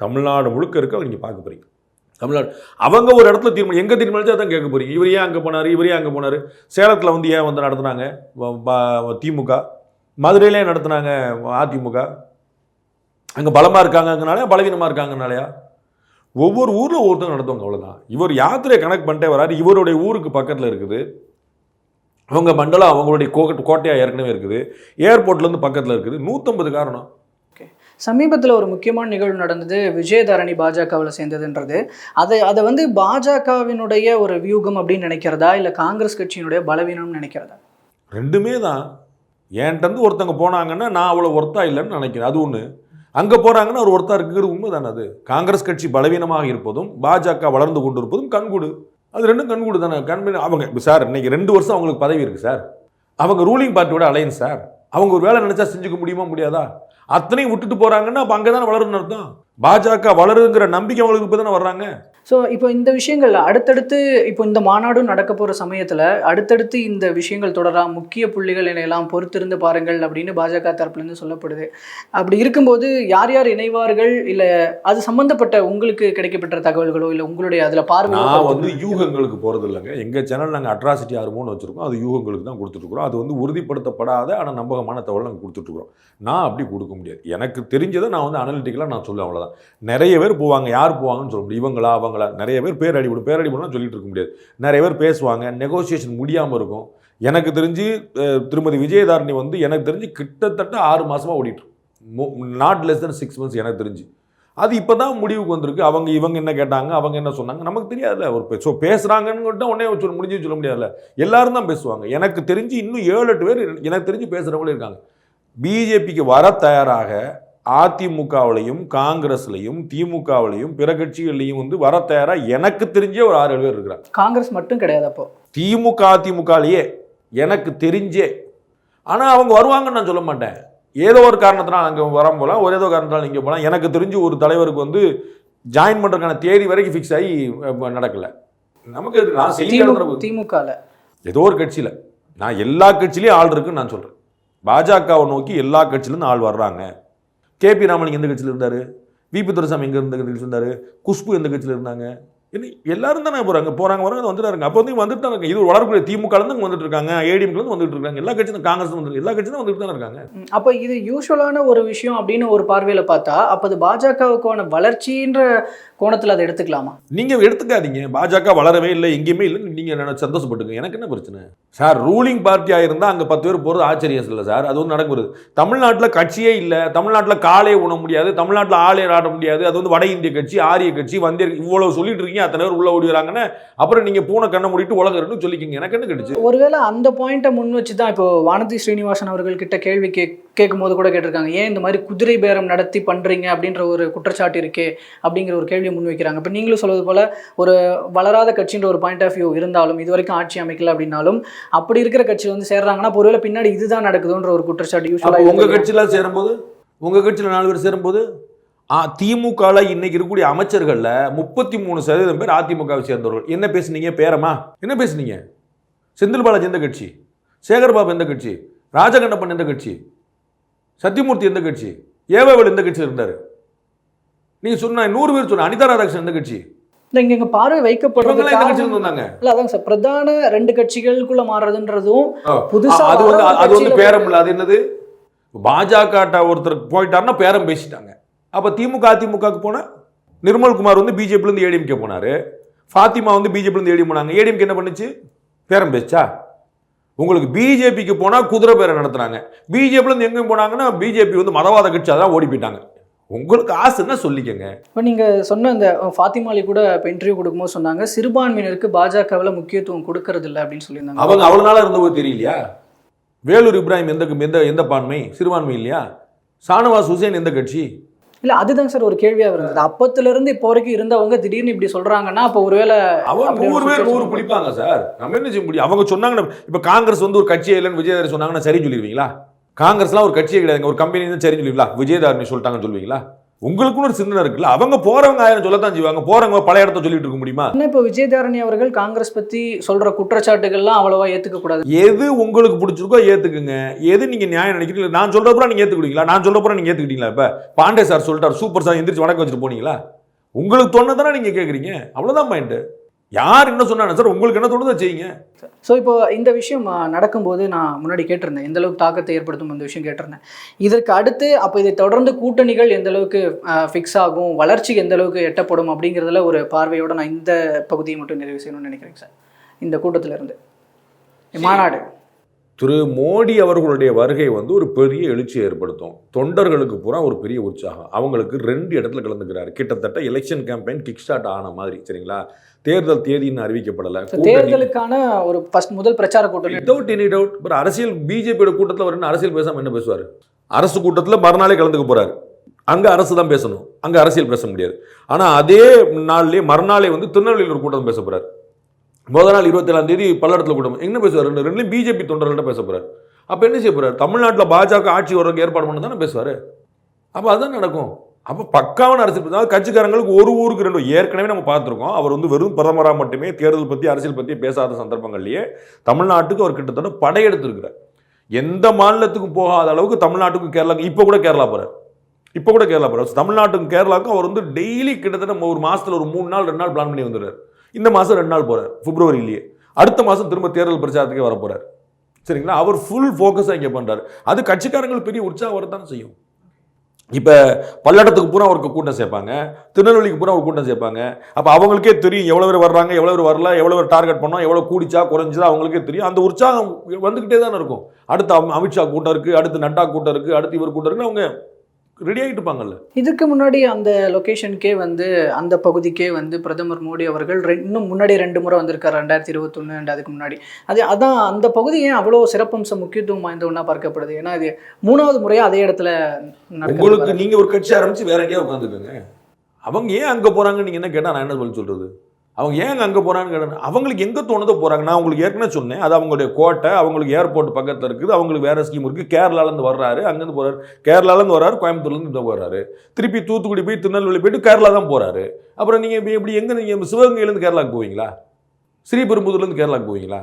தமிழ்நாடு முழுக்க இருக்க நீங்கள் பார்க்க போகிறீங்க தமிழ்நாடு அவங்க ஒரு இடத்துல தீர்மானம் எங்கே தீர்மானிச்சு அதான் கேட்க போகிறீங்க இவர் ஏன் அங்கே போனார் இவர் ஏன் அங்கே போனார்? சேலத்தில் வந்து ஏன் வந்து நடத்துனாங்க? வ- திமுக. மதுரையிலே நடத்துனாங்க? அதிமுக. அங்கே பலமாக இருக்காங்கனாலே பலவீனமாக இருக்காங்கனாலயா? ஒவ்வொரு ஊரில் ஒவ்வொருத்தவங்க நடத்துவாங்க அவ்வளோதான் இவர் யாத்திரையை கணக்கு பண்ணிட்டே வராரு. இவருடைய ஊருக்கு பக்கத்தில் இருக்குது. அவங்க மண்டலம் அவங்களுடைய கோட்டை கோட்டையாக ஏற்கனவே இருக்குது. ஏர்போர்ட்லேருந்து பக்கத்தில் இருக்குது. நூற்றம்பது காரணம். சமீபத்தில் ஒரு முக்கியமான நிகழ்வு நடந்தது. விஜயதரணி பாஜகவில் சேர்ந்ததுன்றது. அதை அதை வந்து பாஜகவினுடைய ஒரு வியூகம் அப்படின்னு நினைக்கிறதா? இல்லை காங்கிரஸ் கட்சியினுடைய பலவீனம்னு நினைக்கிறதா? ரெண்டுமே தான். என்கிட்ட ஒருத்தவங்க போனாங்கன்னா நான் அவ்வளோ ஒர்த்தா இல்லைன்னு நினைக்கிறேன். அது ஒன்று அங்கே போகிறாங்கன்னா ஒரு ஒர்த்தா இருக்குங்கிறது உண்மை தானே அது? காங்கிரஸ் கட்சி பலவீனமாக இருப்பதும் பாஜக வளர்ந்து கொண்டு இருப்பதும் கண்கூடு. அது ரெண்டும் கண்கூடு தானே. கண் அவங்க சார் இன்றைக்கி ரெண்டு வருஷம் அவங்களுக்கு பதவி இருக்குது சார். அவங்க ரூலிங் பார்ட்டியோட அலையன்ஸ் சார். அவங்க ஒரு வேலை நினச்சா செஞ்சுக்க முடியுமா முடியாதா? அத்தனையும் விட்டுட்டு போகிறாங்கன்னா அப்போ அங்கே தானே வளருன்னு அர்த்தம். பாஜக வளருங்கிற நம்பிக்கை அவங்களுக்கு இப்போ தானே வர்றாங்க. ஸோ இப்போ இந்த விஷயங்கள் அடுத்தடுத்து இப்போ இந்த மாநாடும் நடக்க போகிற சமயத்தில் அடுத்தடுத்து இந்த விஷயங்கள் தொடரா முக்கிய புள்ளிகள் எல்லாம் பொறுத்திருந்து பாருங்கள் அப்படின்னு பாஜக தரப்புலேருந்து சொல்லப்படுது. அப்படி இருக்கும்போது யார் யார் இணைவார்கள்? இல்லை அது சம்பந்தப்பட்ட உங்களுக்கு கிடைக்கப்பட்ட தகவல்களோ இல்லை உங்களுடைய அதில் பார்வை நான் வந்து யூகங்களுக்கு போகிறது இல்லைங்க எங்கள் சேனல் நாங்கள் அட்ராசிட்டி மூணு வச்சுருக்கோம். அது யூகங்களுக்கு தான் கொடுத்துட்ருக்குறோம் அது வந்து உறுதிப்படுத்தப்படாத ஆனால் நம்பகமான தகவல் நாங்கள் கொடுத்துட்ருக்குறோம் நான் அப்படி கொடுக்க முடியாது. எனக்கு தெரிஞ்சதை நான் வந்து அனலிட்டிக்கலாக நான் சொல்லுவேன் அவ்வளோதான் நிறைய பேர் போவாங்க. யார் போவாங்கன்னு சொல்ல முடியும். இவங்களா அவங்களா நிறைய பேர் பேரடி அடிபடும் பேரடி விடலாம் சொல்லிட்டு இருக்க முடியாது. நிறைய பேர் பேசுவாங்க நெகோசியேஷன் முடியாமல் இருக்கும். எனக்கு தெரிஞ்சு திருமதி விஜயதாரணி வந்து எனக்கு தெரிஞ்சு கிட்டத்தட்ட ஆறு மாதமாக ஓடிட்டு not less than six months எனக்கு தெரிஞ்சு. அது இப்போ தான் முடிவுக்கு வந்திருக்கு. அவங்க இவங்க என்ன கேட்டாங்க அவங்க என்ன சொன்னாங்க நமக்கு தெரியாதுல்ல. ஒரு ஸோ பேசுகிறாங்கன்னு பேசுகிறாங்கன்னு உடனே சொல்ல முடிஞ்சு சொல்ல முடியாதுல்ல. எல்லாரும் தான் பேசுவாங்க. எனக்கு தெரிஞ்சு இன்னும் ஏழு எட்டு பேர் எனக்கு தெரிஞ்சு பேசுகிறவங்களும் இருக்காங்க. பிஜேபிக்கு வர தயாராக அதிமுகவிலையும் காங்கிரஸ்லையும் திமுகவிலையும் பிற கட்சிகள்லையும் வந்து வர தயாராக எனக்கு தெரிஞ்சே ஒரு ஆறு ஏழு பேர் இருக்கிறாங்க. காங்கிரஸ் மட்டும் கிடையாது அப்போ. திமுக அதிமுகலையே எனக்கு தெரிஞ்சே. ஆனால் அவங்க வருவாங்கன்னு நான் சொல்ல மாட்டேன். ஏதோ ஒரு காரணத்தினால் அங்கே வர போகலாம் ஒரு ஏதோ காரணத்தினால் இங்கே போகலாம் எனக்கு தெரிஞ்சு ஒரு தலைவருக்கு வந்து ஜாயின் பண்ணுறதுக்கான தேதி வரைக்கும் ஃபிக்ஸ் ஆகி நடக்கல. நமக்கு? நான் செய்தி திமுக திமுகவில் ஏதோ ஒரு கட்சியில். நான் எல்லா கட்சியிலையும் ஆள் இருக்குன்னு நான் சொல்கிறேன் பாஜகவை நோக்கி எல்லா கட்சியிலேருந்து ஆள் வர்றாங்க. கேபி ராமலிங்க எந்த கட்சியில் இருந்தார்? விபி துரைசாமி எங்கே இருந்த கட்சியில் இருந்தார்? குஷ்பு எந்த கட்சியில் இருந்தாங்க? எல்லாரும் தானே போகிறாங்க போகிறாங்க வராங்க வந்துட்டாருங்க. அப்போ வந்து வந்துட்டு தான் இருக்காங்க இது வளரக்கூடிய திமுகலேருந்து இங்கே வந்துட்டு இருக்காங்க. ஏடிஎம்லேருந்து வந்துட்டு இருக்காங்க. எல்லா கட்சியும் காங்கிரஸ் வந்து எல்லா கட்சியும் வந்துட்டு தானே இருக்காங்க. அப்போ இது யூஸ்வலான ஒரு விஷயம் அப்படின்னு ஒரு பார்வையில் பார்த்தா அப்போ அது பாஜகவுக்கான வளர்ச்சின்ற கோணத்தில் அதை எடுத்துக்கலாமா? நீங்கள் எடுத்துக்காதீங்க. பாஜக வளரவே இல்லை எங்கேயுமே இல்லைன்னு நீங்கள் நினைச்சு சந்தோஷப்பட்டுங்க எனக்கு என்ன பிரச்சனை? சார் ரூலிங் பார்ட்டியாக இருந்தால் அங்கே பத்து பேர் போகிறது ஆச்சரியம் இல்லை சார். அது வந்து நடக்குது தமிழ்நாட்டில் கட்சியே இல்லை. தமிழ்நாட்டில் காலே உண முடியாது. தமிழ்நாட்டில் ஆளே ஆட முடியாது. அது வந்து வட இந்திய கட்சி ஆரிய கட்சி வந்தியர் இவ்வளவு சொல்லிட்டு இருக்கீங்க. அத்தனை பேர் உள்ள ஓடிடுறாங்கன்னு அப்புறம் நீங்கள் பூனை கண்ணை மூடிட்டு உலகம் இருக்குன்னு சொல்லிக்கிங்க. எனக்கு என்ன கிடைச்சு ஒருவேளை அந்த பாயிண்ட்டை முன் வச்சு தான் இப்போ வானதி ஸ்ரீனிவாசன் அவர்கள் கிட்ட கேள்வி கே கேட்கும்போது கூட கேட்டிருக்காங்க. ஏன் இந்த மாதிரி குதிரை பேரம் நடத்தி பண்றீங்க அப்படின்ற ஒரு குற்றச்சாட்டு இருக்கே அப்படிங்கிற ஒரு கேள்வியை முன் வைக்கிறாங்க. இப்போ நீங்களும் சொல்வது போல ஒரு வளராத கட்சின்ற ஒரு பாயிண்ட் ஆஃப் வியூ இருந்தாலும் இது வரைக்கும் ஆட்சி அமைக்கல அப்படின்னாலும் அப்படி இருக்கிற கட்சியில் வந்து சேர்றாங்கன்னா ஒருவேளை பின்னாடி இதுதான் நடக்குதுன்ற ஒரு குற்றச்சாட்டு அப்போ உங்கள் யூஸ்வலாக கட்சியில் சேரும்போது? உங்கள் கட்சியில் நாலு பேர் சேரும்போது? திமுகவில் இன்னைக்கு இருக்கக்கூடிய அமைச்சர்களில் முப்பத்தி மூணு சதவீதம் பேர் அதிமுகவை சேர்ந்தவர்கள். என்ன பேசுனீங்க? பேரமா? என்ன பேசுனீங்க? செந்தில் பாலாஜி எந்த கட்சி? சேகர்பாபு எந்த கட்சி? ராஜகண்ணப்பன் எந்த கட்சி? சத்தியமூர்த்தி எந்த கட்சி? ஏவவேல் எந்த கட்சியில் இருந்தார்? நீங்க சொன்ன நூறு பேர் சொன்ன அனிதா ராதாகிருஷ்ணன் எந்த கட்சி? இங்க இங்க பார்வை வைக்கப்படுறது இல்ல அதாங்க சார் பிரதான ரெண்டு கட்சிகளுக்குள்ள மாறுறதுன்றதும் புதுசா அது வந்து அது பேரம் இல்லை. அது என்னது? பாஜக ஒருத்தர் போயிட்டாருன்னா பேரம் பேசிட்டாங்க. அப்ப திமுக அதிமுகவுக்கு போனா நிர்மல்குமார் வந்து பிஜேபில இருந்து ஏடிஎம்கே போனாரு. ஃபாத்திமா வந்து பிஜேபில இருந்து ஏடிஎம் போனாங்க. ஏடிஎம்கே என்ன பண்ணுச்சு? பேரம் பேச்சா? உங்களுக்கு பிஜேபிக்கு போனா குதிரை பேரம் நடத்துறாங்க பிஜேபில இருந்து எங்கேயும் போனாங்கன்னா பிஜேபி வந்து மதவாத கட்சி அதான் ஓடி போயிட்டாங்க. உங்களுக்கு ஆசைன்னா சொல்லிக்கங்க? இப்போ நீங்க சொன்ன அந்த ஃபாத்திமா அலி கூட இப்போ இன்டர்வியூ கொடுக்கும்போது சொன்னாங்க சிறுபான்மையினருக்கு பாஜகவில் முக்கியத்துவம் கொடுக்கறது இல்லை அப்படின்னு சொல்லியிருந்தாங்க. அவங்க அவ்வளவு நாளா இருந்தபோது தெரியலையா? வேலூர் இப்ராஹிம் எந்த எந்த எந்த பான்மை? சிறுபான்மை இல்லையா? சானவாஸ் ஹுசேன் எந்த கட்சி? இல்ல அதுதாங்க சார் ஒரு கேள்வியா இருந்தது அப்பத்துல இருந்து இப்போ வரைக்கும் இருந்தவங்க திடீர்னு இப்படி சொல்றாங்கன்னா அப்போ ஒருவேளை ஒரு நூறு பேர் நூறு பிடிப்பாங்க சார். நம்ம என்ன செய்ய முடியும்? அவங்க சொன்னாங்கன்னா இப்ப காங்கிரஸ் வந்து ஒரு கட்சியே இல்லைன்னு விஜயதாரி சொன்னாங்கன்னா சரி சொல்லிடுவீங்களா? காங்கிரஸ்லாம் ஒரு கட்சியே கிடையாதுங்க. ஒரு கம்பெனி சரி சொல்லுவீங்களா விஜயதாரணி சொல்லிட்டாங்கன்னு சொல்லுவீங்களா? உங்களுக்குன்னு ஒரு சிந்தனை இருக்குல்ல? அவங்க போறவங்க ஆயிரம் சொல்லத்தான் செய்வாங்க. போறவங்க பழைய இடத்த சொல்லிட்டு இருக்க முடியுமா? இப்போ விஜயதாரணி அவர்கள் காங்கிரஸ் பத்தி சொல்ற குற்றச்சாட்டுகள்லாம் அவ்வளவா ஏத்துக்க கூடாது. எது உங்களுக்கு பிடிச்சிருக்கோ ஏத்துக்குங்க. எது நீங்க நியாயம் நினைக்கிறீங்க நான் சொல்றப்பறம் நீங்க ஏத்துக்கிட்டீங்களா நான் சொல்றப்பறம் நீங்க ஏத்துக்கிட்டீங்களா இப்ப? பாண்டே சார் சொல்லிட்டார் சூப்பர் சார் எந்திரிச்சு வணக்கம் வச்சுட்டு போனீங்களா? உங்களுக்கு தோணுதானே நீங்க கேக்குறீங்க. அவ்வளவுதான் பாயிண்ட் யார் என்ன சொன்னாங்க சார் உங்களுக்கு என்ன தோணுதோ செய்யுங்க. ஸோ இப்போ இந்த விஷயம் நடக்கும்போது நான் முன்னாடி கேட்டிருந்தேன். எந்த அளவுக்கு தாக்கத்தை ஏற்படுத்தும் அந்த விஷயம் கேட்டிருந்தேன். இதற்கு அடுத்து அப்போ இதை தொடர்ந்து கூட்டணிகள் எந்த அளவுக்கு ஃபிக்ஸ் ஆகும் வளர்ச்சி எந்த அளவுக்கு எட்டப்படும் அப்படிங்கிறதுல ஒரு பார்வையோட நான் இந்த பகுதியை மட்டும் நிறைவு செய்யணும்னு நினைக்கிறேங்க சார் இந்த கூட்டத்துல இருந்து மாநாடு. திரு மோடி அவர்களுடைய வருகை வந்து ஒரு பெரிய எழுச்சியை ஏற்படுத்தும். தொண்டர்களுக்கு பூரா ஒரு பெரிய உற்சாகம். அவங்களுக்கு ரெண்டு இடத்துல கலந்துக்கிறாரு. கிட்டத்தட்ட எலெக்ஷன் கேம்பெயின் கிக் ஸ்டார்ட் ஆன மாதிரி சரிங்களா? தேர்தல் தேதி இன்னும் அறிவிக்கப்படலை தேர்தலுக்கான ஒரு ஃபர்ஸ்ட் முதல் பிரச்சார கூட்டம் வித்தவுட் எனி டவுட் இப்போ அரசியல் பிஜேபியோட கூட்டத்தில் என்ன அரசியல் பேசாம என்ன பேசுவார்? அரசு கூட்டத்தில் மறுநாளே கலந்துக்க போறாரு. அங்க அரசு தான் பேசணும். அங்க அரசியல் பேச முடியாது. ஆனா அதே நாள்லயே மறுநாளே வந்து திருநெல்வேலியில் ஒரு கூட்டம் பேச போறாரு. முதல் நாள் இருபத்தேழாம் தேதி பல்லடத்தில் கூட்டம். என்ன பேசுவார்? ரெண்டு ரெண்டுலையும் பிஜேபி தொண்டர்கள்ட்ட பேச போறாரு. அப்ப என்ன செய்ய போறாரு? தமிழ்நாட்டில் பாஜக ஆட்சி வர்றதுக்கு ஏற்பாடு பண்ண தானே பேசுவாரு? அப்ப அதுதான் நடக்கும். அப்போ பக்காவான அரசியல் பேசுவாங்க. கட்சிக்காரங்களுக்கு ஒரு ஊருக்கு ரெண்டு ஏற்கனவே நம்ம பார்த்துருக்கோம். அவர் வந்து வெறும் பிரதமராக மட்டுமே தேர்தல் பற்றி அரசியல் பற்றி பேசாத சந்தர்ப்பங்கள்லேயே தமிழ்நாட்டுக்கு அவர் கிட்டத்தட்ட படையெடுத்திருக்கிறார். எந்த மாநிலத்துக்கும் போகாத அளவுக்கு தமிழ்நாட்டுக்கும் கேரளாக்கும் இப்போ கூட கேரளா போகிறார் இப்போ கூட கேரளா போகிறார் தமிழ்நாட்டுக்கும் கேரளாவுக்கும் அவர் வந்து டெய்லி கிட்டத்தட்ட ஒரு மாதத்தில் ஒரு மூணு நாள் ரெண்டு நாள் பிளான் பண்ணி வந்துடுறார். இந்த மாதம் ரெண்டு நாள் போகிறார் பிப்ரவரியிலேயே. அடுத்த மாதம் திரும்ப தேர்தல் பிரச்சாரத்துக்கே வர போகிறார் சரிங்களா? அவர் ஃபுல் ஃபோக்கஸாக இங்கே பண்ணுறாரு அது கட்சிக்காரங்களுக்கு பெரிய உற்சாகம் வரத்தான் செய்யும். இப்போ பல்லடத்துக்கு பூரா அவருக்கு கூட்டம் சேர்ப்பாங்க திருநெல்வேலிக்கு பூரா ஒரு கூட்டம் சேர்ப்பாங்க. அப்போ அவங்களுக்கே தெரியும் எவ்வளோ பேர் வர்றாங்க எவ்வளோ பேர் வரல எவ்வளோ பேர் டார்கெட் பண்ணோம் எவ்வளோ கூடிச்சா குறைஞ்சதா அவங்களுக்கே தெரியும். அந்த உற்சாகம் வந்துக்கிட்டே தானே இருக்கும். அடுத்து அமித்ஷா கூட்டம் இருக்குது அடுத்து நட்டா கூட்டம் இருக்குது அடுத்து இவர் கூட்டம் இருக்குன்னு அவங்க ரெடி ஆகிட்டு இருப்பாங்கல்ல இதுக்கு முன்னாடி அந்த லொகேஷனுக்கே வந்து அந்த பகுதிக்கே வந்து பிரதமர் மோடி அவர்கள் இன்னும் முன்னாடி ரெண்டு முறை வந்திருக்காரு ரெண்டாயிரத்தி இருபத்தொன்னு ரெண்டு அதுக்கு முன்னாடி. அது அதான் அந்த பகுதி ஏன் அவ்வளோ சிறப்பம்சம் முக்கியத்துவம் வாய்ந்த ஒன்றா பார்க்கப்படுது? ஏன்னா இது மூணாவது முறையாக அதே இடத்துல உங்களுக்கு நீங்க ஒரு கட்சி ஆரம்பிச்சு வேற எங்கேயா உட்காந்துக்கோங்க அவங்க ஏன் அங்க போறாங்கன்னு நீங்க என்ன கேட்டா நான் என்ன சொல்லி சொல்றது? அவங்க ஏன் அங்கே போகிறான்னு கேட்டாங்க அவங்களுக்கு எங்கே தோணுதோ போகிறாங்க நான் உங்களுக்கு ஏற்கனவே சொன்னேன். அது அவங்களுடைய கோட்டை அவங்களுக்கு ஏர்போர்ட் பக்கத்தில் இருக்குது. அவங்களுக்கு வேற ஸ்கீம் இருக்குது கேரளாலேருந்து வர்றாரு. அங்கேருந்து போகிறாரு கேரளாலேருந்து வர்றாரு கோயம்புத்தூர்லேருந்து இருந்து இந்த திருப்பி தூத்துக்குடி போய் திருநெல்வேலி போயிட்டு கேரளா தான் போகிறாரு அப்புறம் நீங்கள் இப்போ எப்படி எங்கே நீங்கள் சிவகங்கையிலேருந்து கேரளாவுக்கு போவீங்களா? ஸ்ரீபெரும்புதூர்லேருந்து கேரளாவுக்கு கேரளாக்கு போவீங்களா?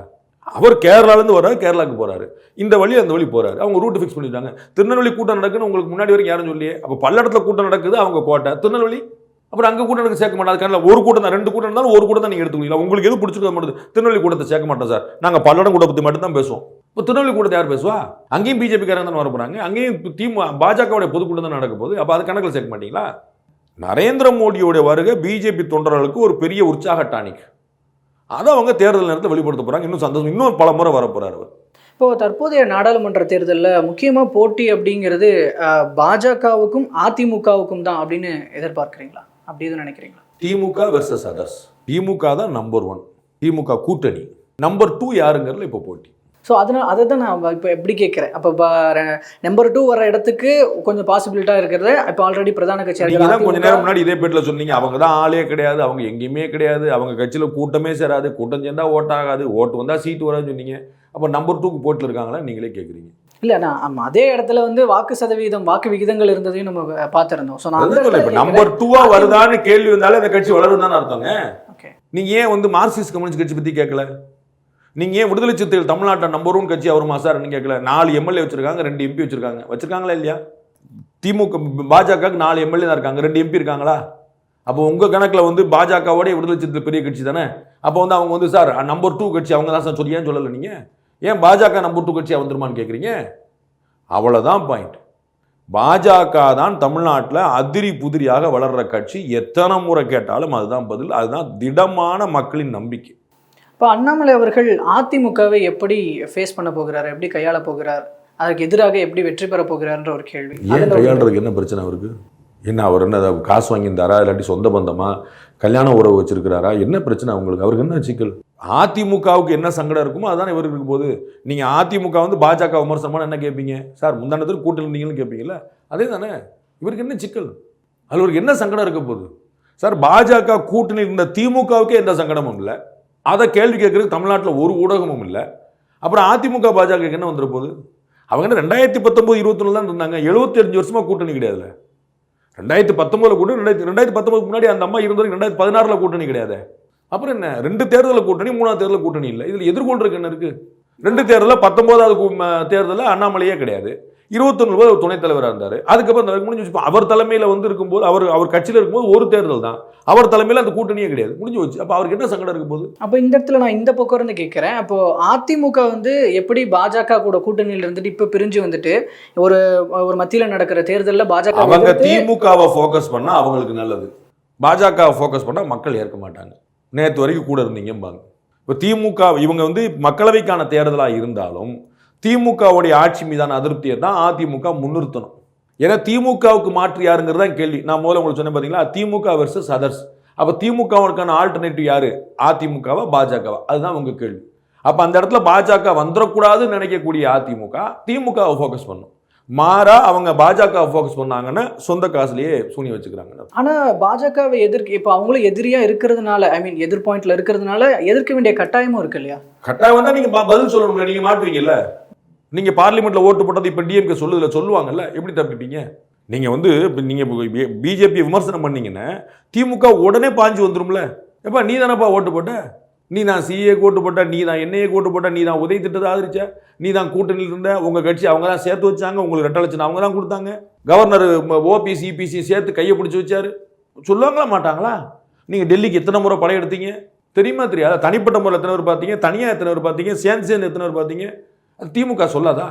அவர் கேரளாலேருந்து வர்றாரு கேரளாவுக்கு போகிறாரு இந்த வழி அந்த வழி போகிறாரு அவங்க ரூட் ஃபிக்ஸ் பண்ணிட்டாங்க. திருநெல்வேலி கூட்டம் நடக்குன்னு உங்களுக்கு முன்னாடி வரைக்கும் யாரும் சொல்லியே அப்போ பல்லடத்தில் கூட்டம் நடக்குது அவங்க கோட்டை. திருநெல்வேலி அப்புறம் அங்கே கூட்டம் எனக்கு சேர்க்க மாட்டேன். கேரளா ஒரு கூட்டம் தான் ரெண்டு கூட்டம் இருந்தாலும் ஒரு கூட்டம் தான் நீங்கள் எடுத்துக்கலாம் உங்களுக்கு எது பிடிச்சிருக்க மாட்டேது திருநெல்வேலி கூட்டத்தை சேர்க்க மாட்டோம் சார். நாங்கள் பல்லடம் கூட்டத்தை பற்றி மட்டும் தான் பேசுவோம். இப்போ திருநெல்வேலி கூட்டத்தை யார் பேசுவா? அங்கேயும் பிஜேபி காரங்க வர போகிறாங்க அங்கேயும் திமுக பாஜகவுடைய பொதுக்கூட்டம் தான் நடக்க போகுது. அப்போ அது கணக்கில் சேர்க்க மாட்டீங்களா? நரேந்திர மோடியோட வருகை பிஜேபி தொண்டர்களுக்கு ஒரு பெரிய உற்சாக டானிக். அதை அவங்க தேர்தல் நேரத்தை வெளிப்படுத்த போகிறாங்க இன்னும் சந்தோஷம். இன்னும் பல முறை வர அவர். இப்போ தற்போதைய நாடாளுமன்ற தேர்தலில் முக்கியமாக போட்டி அப்படிங்கிறது பாஜகவுக்கும் அதிமுகவுக்கும் தான் அப்படின்னு எதிர்பார்க்குறீங்களா? அப்படி எதுவும் நினைக்கிறீங்களா? திமுக வெர்சஸ் அதர்ஸ் திமுக தான் நம்பர் ஒன் திமுக கூட்டணி. நம்பர் டூ யாருங்கிறதுல இப்போ போட்டி. ஸோ அதனால் அதை தான் நான் இப்போ எப்படி கேட்குறேன்? அப்போ நம்பர் டூ வர இடத்துக்கு கொஞ்சம் பாசிபிலிட்டாக இருக்கிறது. இப்போ ஆல்ரெடி பிரதான இருக்கிற தான் கொஞ்ச நேரம் முன்னாடி இதே பேட்டில் சொன்னீங்க. அவங்க தான் ஆளே கிடையாது. அவங்க எங்கேயுமே கிடையாது. அவங்க கட்சியில் கூட்டமே சேராது. கூட்டம் சேர்ந்தா ஓட்டாகாது. ஓட்டு வந்தா சீட்டு வராதுன்னு சொன்னீங்க. அப்போ நம்பர் டூக்கு போட்டில் இருக்காங்களா நீங்களே கேட்குறீங்க. இல்லை நான் அதே இடத்துல வந்து வாக்கு சதவீதம் வாக்கு விகிதங்கள் இருந்ததையும் நம்ம பார்த்திருந்தோம். ஸோ நான் நம்பர் டூவா வருதான்னு கேள்வி வந்தாலே அந்த கட்சி வளருதான்னு அர்த்தங்க. ஓகே நீங்க ஏன் வந்து மார்க்சிஸ்ட் கம்யூனிஸ்ட் கட்சி பத்தி கேட்கல? நீங்க ஏன் விடுதலை சிறுத்தைகள் தமிழ்நாட்டில் நம்பர் ஒன் கட்சி அவருமா சார்னு கேட்கல? நாலு எம்எல்ஏ வச்சிருக்காங்க ரெண்டு எம்பி வச்சிருக்காங்க. வச்சிருக்காங்களா இல்லையா? திமுக பாஜகவுக்கு நாலு எம்எல்ஏ தான் இருக்காங்க ரெண்டு எம்பி இருக்காங்களா? அப்போ உங்க கணக்குல வந்து பாஜகவோட விடுதலை சிறுத்தை பெரிய கட்சி தானே? அப்போ வந்து அவங்க வந்து சார் நம்பர் டூ கட்சி அவங்க தான் சார். சொல்லி ஏன் சொல்லலை நீங்க? ஏன் பாஜக நம்பர் டூ கட்சியா வந்துருமான்னு கேட்குறீங்க அவ்வளவுதான் பாயிண்ட் பாஜக தான் தமிழ்நாட்டில் அதிரி புதிரியாக வளர்ற கட்சி. எத்தனை முறை கேட்டாலும் அதுதான் பதில். அதுதான் திடமான மக்களின் நம்பிக்கை. இப்போ அண்ணாமலை அவர்கள் அதிமுகவை எப்படி ஃபேஸ் பண்ண போகிறார்? எப்படி கையாள போகிறார்? அதுக்கு எதிராக எப்படி வெற்றி பெற போகிறார்ன்ற ஒரு கேள்வி. ஏன் கையாளுறதுக்கு என்ன பிரச்சனை அவருக்கு? என்ன அவர் என்ன காசு வாங்கியிருந்தாரா? இல்லாட்டி சொந்த பந்தமா? கல்யாண உறவு வச்சிருக்கிறாரா? என்ன பிரச்சனை அவங்களுக்கு? அவருக்கு என்ன சிக்கல்? அதிமுகவுக்கு என்ன சங்கடம் இருக்குமோ அதான் இவருக்கு இருக்கும் போது. நீங்கள் அதிமுக வந்து பாஜக விமர்சனமான என்ன கேட்பீங்க சார் முந்தானத்தில் கூட்டணி இருந்தீங்கன்னு கேட்பீங்கல்ல அதே தானே இவருக்கு என்ன சிக்கல்? அதில் இவருக்கு என்ன சங்கடம் இருக்க போகுது? சார் பாஜக கூட்டணி இருந்த திமுகவுக்கே எந்த சங்கடமும் இல்லை. அதை கேள்வி கேட்குறதுக்கு தமிழ்நாட்டில் ஒரு ஊடகமும் இல்லை. அப்புறம் அதிமுக பாஜக என்ன வந்துட போகுது? அவங்க என்ன ரெண்டாயிரத்தி பத்தொம்போது இருபத்தொன்னு தான் இருந்தாங்க. எழுபத்தஞ்சு வருஷமாக கூட்டணி கிடையாதுல ரெண்டாயிரத்தி பத்தொம்போதில் கூட்டணி ரெண்டாயிரத்தி ரெண்டாயிரத்தி பத்தொன்பதுக்கு முன்னாடி அந்த அம்மா இருந்தது ரெண்டாயிரத்தி பதினாறில் கூட்டணி கிடையாது. அப்புறம் என்ன? ரெண்டு தேர்தலில் கூட்டணி மூணாவது தேர்தலில் கூட்டணி இல்லை. இதில் எதிர்கொள்றதுக்கு என்ன இருக்கு? ரெண்டு தேர்தலில் பத்தொன்பதாவது தேர்தலில் அண்ணாமலையே கிடையாது. இருபத்தொன்னு போது அவர் துணைத் தலைவராக இருந்தார். அதுக்கப்புறம் முடிஞ்சு வச்சு அவர் தலைமையில் வந்து இருக்கும்போது அவர் அவர் கட்சியில் இருக்கும்போது ஒரு தேர்தல் தான். அவர் தலைமையில் அந்த கூட்டணியே கிடையாது. முடிஞ்சு வச்சு அப்போ அவருக்கு என்ன சங்கடம் இருக்க போகுது? அப்போ இந்த இடத்துல நான் இந்த பக்கம் இருந்து கேட்குறேன் அப்போ அதிமுக வந்து எப்படி பாஜக கூட கூட்டணியில் இருந்துட்டு இப்போ பிரிஞ்சு வந்துட்டு ஒரு ஒரு மத்தியில் நடக்கிற தேர்தலில் பாஜக அவங்க திமுகவை ஃபோக்கஸ் பண்ணா அவங்களுக்கு நல்லது. பாஜகவை ஃபோக்கஸ் பண்ணா மக்கள் ஏற்க மாட்டாங்க. நேற்று வரைக்கும் கூட இருந்தீங்கம்பாங்க. இப்போ திமுக இவங்க வந்து மக்களவைக்கான தேர்தலாக இருந்தாலும் திமுகவுடைய ஆட்சி மீதான அதிருப்தியை தான் அதிமுக முன்னிறுத்தணும். ஏன்னா திமுகவுக்கு மாற்று யாருங்கிறது தான் கேள்வி. நான் முதல்ல உங்களுக்கு சொன்னேன் பார்த்தீங்களா திமுக வெர்சஸ் அதர்ஸ் அப்போ திமுகவுக்கான ஆல்டர்னேட்டிவ் யாரு? அதிமுகவா பாஜகவா? அதுதான் உங்கள் கேள்வி. அப்போ அந்த இடத்துல பாஜக வந்துடக்கூடாதுன்னு நினைக்கக்கூடிய அதிமுக திமுகவை ஃபோக்கஸ் பண்ணும். மாறா அவங்க பாஜக ஃபோக்கஸ் பண்ணாங்கன்னா சொந்த காசுலயே சூனி வச்சுக்கிறாங்க. ஆனா பாஜகவை எதிர்க்க இப்போ அவங்களும் எதிரியா இருக்கிறதுனால ஐ மீன் எதிர் பாயிண்ட்ல இருக்கிறதுனால எதிர்க்க வேண்டிய கட்டாயமும் இருக்கு இல்லையா? கட்டாயம் வந்தா நீங்க பதில் சொல்லணும்ல நீங்க மாட்டுவீங்கல்ல? நீங்க பார்லிமெண்ட்ல ஓட்டு போட்டது இப்ப டிஎம்கே சொல்லுதுல சொல்லுவாங்கல்ல? எப்படி தப்பிப்பீங்க? நீங்க வந்து நீங்க பிஜேபி விமர்சனம் பண்ணீங்கன்னா திமுக உடனே பாஞ்சு வந்துரும்ல? எப்பா நீ தானப்பா ஓட்டு போட்ட? நீ நான் சிஏ கூட்டு போட்ட நீ தான் என்னையே கூட்டு போட்ட நீ தான். உதய திட்டத்தை ஆதரிச்ச நீ தான் கூட்டணியில் இருந்த உங்கள் கட்சி அவங்க தான் சேர்த்து வச்சாங்க உங்களுக்கு ரெட்ட லட்சம் அவங்க தான் கொடுத்தாங்க. கவர்னர் ஓபிசி இபிசி சேர்த்து கையை பிடிச்சி வச்சாரு. சொல்லுவாங்களா மாட்டாங்களா? நீங்கள் டெல்லிக்கு எத்தனை முறை படையெடுத்தீங்க தெரியுமா தெரியாதா. தனிப்பட்ட முறையில் எத்தனை பேர் பார்த்தீங்க தனியாக எத்தனை பேர் பார்த்தீங்க சேர்ந்து சேர்ந்து எத்தனை பேர் பார்த்தீங்க? அது திமுக சொல்லாதா?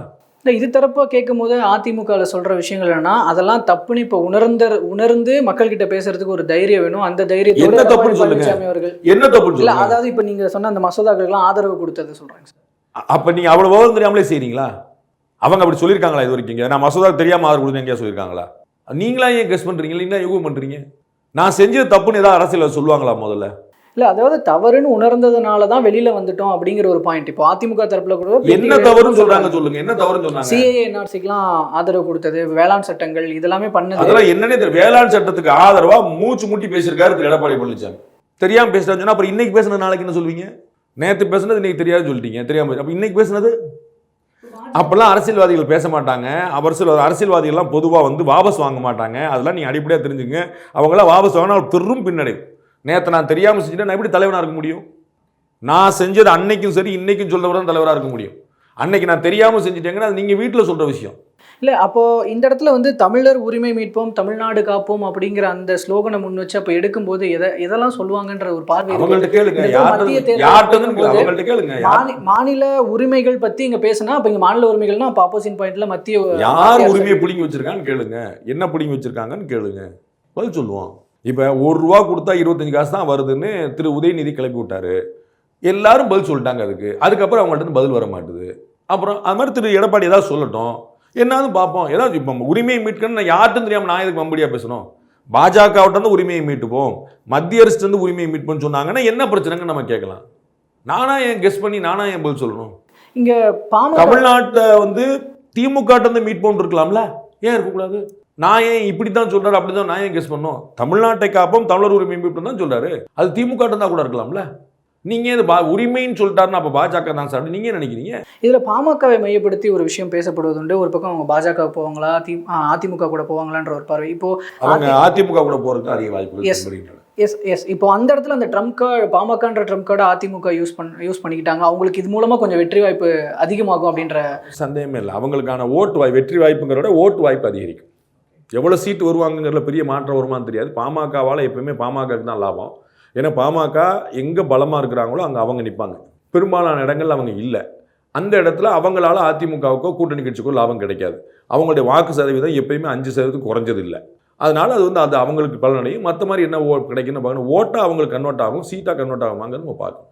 இல்ல இது தரப்பா கேட்கும் போது அதிமுகல சொல்ற விஷயங்கள் என்னன்னா அதெல்லாம் தப்புன்னு இப்ப உணர்ந்த உணர்ந்து மக்கள் கிட்ட பேசுறதுக்கு ஒரு தைரியம் வேணும். அந்த தைரியத்தோட என்ன தப்புன்னு சொல்லுங்க. அவர்கள். என்ன தப்புன்னு இல்ல அதாவது இப்ப நீங்க சொன்ன அந்த மசோதாக்களுக்கெல்லாம் ஆதரவு கொடுத்தது சொல்றாங்க சார். அப்ப நீங்க அவ்வளவு விவரம் தெரியாமலே செய்றீங்களா? அவங்க அப்படி சொல்லியிருக்காங்களா இது வரைக்கும்? நான் மசோதா தெரியாம ஆதரவு கொடுத்து எங்கேயா சொல்லியிருக்காங்களா? நீங்களா ஏன் கெஸ் பண்றீங்க? நீங்களா யூகம் பண்றீங்க? நான் செஞ்சது தப்புன்னு ஏதாவது அரசியல் சொல்லுவாங்களா முதல்ல? இல்ல அதாவது தவறுன்னு உணர்ந்ததுனால தான் வெளியில வந்துட்டோம் அப்படிங்கிற ஒரு பாயிண்ட் இப்போ அதிமுக தரப்புல கூட என்ன தவறுன்னு சொல்றாங்க சொல்லுங்க என்ன தவறுன்னு சொன்னாங்க சிஏஏ என்ஆர்சிக்கெல்லாம் ஆதரவு கொடுத்தது வேளாண் சட்டங்கள் இதெல்லாமே பண்ணது. அதெல்லாம் என்னன்னே தெரியல வேளாண் சட்டத்துக்கு ஆதரவா மூச்சு முட்டி பேசியிருக்காரு திரு எடப்பாடி பழனிசாமி தெரியாம பேசுறான்னு சொன்னா அப்புறம் இன்னைக்கு பேசுனது நாளைக்கு என்ன சொல்வீங்க? நேத்து பேசுனது இன்னைக்கு தெரியாது சொல்லிட்டீங்க தெரியாம போச்சு. அப்ப இன்னைக்கு பேசுனது? அப்பெல்லாம் அரசியல்வாதிகள் பேச மாட்டாங்க. அரசியல் அரசியல்வாதிகள்லாம் பொதுவாக வந்து வாபஸ் வாங்க மாட்டாங்க. அதெல்லாம் நீங்கள் அடிப்படையாக தெரிஞ்சுங்க அவங்களாம் வாபஸ் வாங்கினா ஒரு பெரும் பின்னடைவு. நேற்று நான் தெரியாமல் செஞ்சுட்டேன் நான் எப்படி தலைவனாக இருக்க முடியும்? நான் செஞ்சது அன்னைக்கும் சரி இன்னைக்கும் சொல்றவர் தான் தலைவராக இருக்க முடியும். அன்னைக்கு நான் தெரியாமல் செஞ்சுட்டேங்கன்னா அது நீங்கள் வீட்டில் சொல்கிற விஷயம். இல்ல அப்போ இந்த இடத்துல வந்து தமிழர் உரிமை மீட்போம் தமிழ்நாடு காப்போம் அப்படிங்கிற அந்த ஸ்லோகனை முன் வச்சு அப்ப எடுக்கும்போது எதை எதெல்லாம் சொல்லுவாங்கன்ற ஒரு பார்வை. அவங்கள்ட்ட கேளுங்க மாநில உரிமைகள் பத்தி இங்க பேசுனா அப்ப இங்க மாநில உரிமைகள்னா அப்ப ஆப்போசிட் பாயிண்ட்ல மத்திய யார் உரிமையை பிடிங்கி வச்சிருக்கான்னு கேளுங்க. என்ன பிடிங்கி வச்சிருக்காங்கன்னு கேளுங்க. பதில் சொல்லுவோம் இப்போ ஒரு ரூபா கொடுத்தா இருபத்தஞ்சு காசு தான் வருதுன்னு திரு உதயநிதி கிளப்பி விட்டாரு. எல்லாரும் பதில் சொல்லிட்டாங்க அதுக்கு. அதுக்கப்புறம் அவங்கள்ட்ட பதில் வர மாட்டுது அப்புறம் அது மாதிரி திரு எடப்பாடி ஏதாவது சொல்லட்டும். என்னன்னு பார்ப்போம். ஏதாவது இப்போ உரிமையை மீட்கணும்னு நான் யார்ட்டும் தெரியாமல் நான் எதுக்கு மம்படியாக பேசணும்? பாஜகவிட்ட இருந்து உரிமையை மீட்டுப்போம். மத்திய அரசு இருந்து உரிமையை மீட்போம்னு சொன்னாங்கன்னா என்ன பிரச்சனைங்க நம்ம கேட்கலாம். நானா ஏன் கெஸ் பண்ணி நானா ஏன் பதில் சொல்லணும்? இங்க தமிழ்நாட்டை வந்து திமுக இருந்து மீட் பண்ணி இருக்கலாம்ல. ஏன் இருக்கக்கூடாது? நான் ஏன் இப்படி தான் சொல்றாரு அப்படி தான் நான் ஏன் கெஸ் பண்ணோம் தமிழ்நாட்டை காப்போம் தமிழர் உரிமை மீட்போம் தான் சொல்றாரு. அது திமுக இருந்தா கூட இருக்கலாம்ல. நீங்க இது பா உரிமைன்னு சொல்லிட்டாருன்னா அப்ப பாஜக தான் சார் நீங்க ஏன் நினைக்கிறீங்க? இதுல பாமகவை மையப்படுத்தி ஒரு விஷயம் பேசப்படுவது உண்டு ஒரு பக்கம் அவங்க பாஜக போவாங்களா தி அதிமுக கூட போவாங்களான்ற ஒரு பார்வை. இப்போ அவங்க அதிமுக கூட போறதுக்கு அதிக வாய்ப்பு. எஸ் எஸ் இப்போ அந்த இடத்துல அந்த ட்ரம்ப் கார்டு பாமகன்ற ட்ரம்ப் கார்டு அதிமுக யூஸ் பண்ண யூஸ் பண்ணிக்கிட்டாங்க. அவங்களுக்கு இது மூலமா கொஞ்சம் வெற்றி வாய்ப்பு அதிகமாகும் அப்படின்ற சந்தேகமே இல்லை. அவங்களுக்கான ஓட்டு வாய் வெற்றி வாய்ப்புங்கிறத ஓட்டு வாய்ப்பு அதிகரிக்கும். எவ்வளோ சீட்டு வருவாங்கங்கிறதுல பெரிய மாற்றம் வருமான்னு தெரியாது. பாமகவால் எப்போயுமே பாமகக்கு தான் லாபம். ஏன்னா பாமக எங்கே பலமாக இருக்கிறாங்களோ அங்கே அவங்க நிற்பாங்க பெரும்பாலான இடங்கள்ல அவங்க இல்லை. அந்த இடத்துல அவங்களால அதிமுகவுக்கோ கூட்டணி கட்சிக்கோ லாபம் கிடைக்காது. அவங்களுடைய வாக்கு சதவீதம் எப்பயுமே அஞ்சு சதவீதம் குறைஞ்சது இல்லை அதனால அது வந்து அது அவங்களுக்கு பலனடையும். மற்ற மாதிரி என்ன ஓ கிடைக்குன்னு பார்க்கணும். ஓட்டாக அவங்களுக்கு கன்வெர்ட் ஆகும். சீட்டாக கன்வெர்ட் ஆகுமாங்கிறது நம்ம பார்க்கணும்.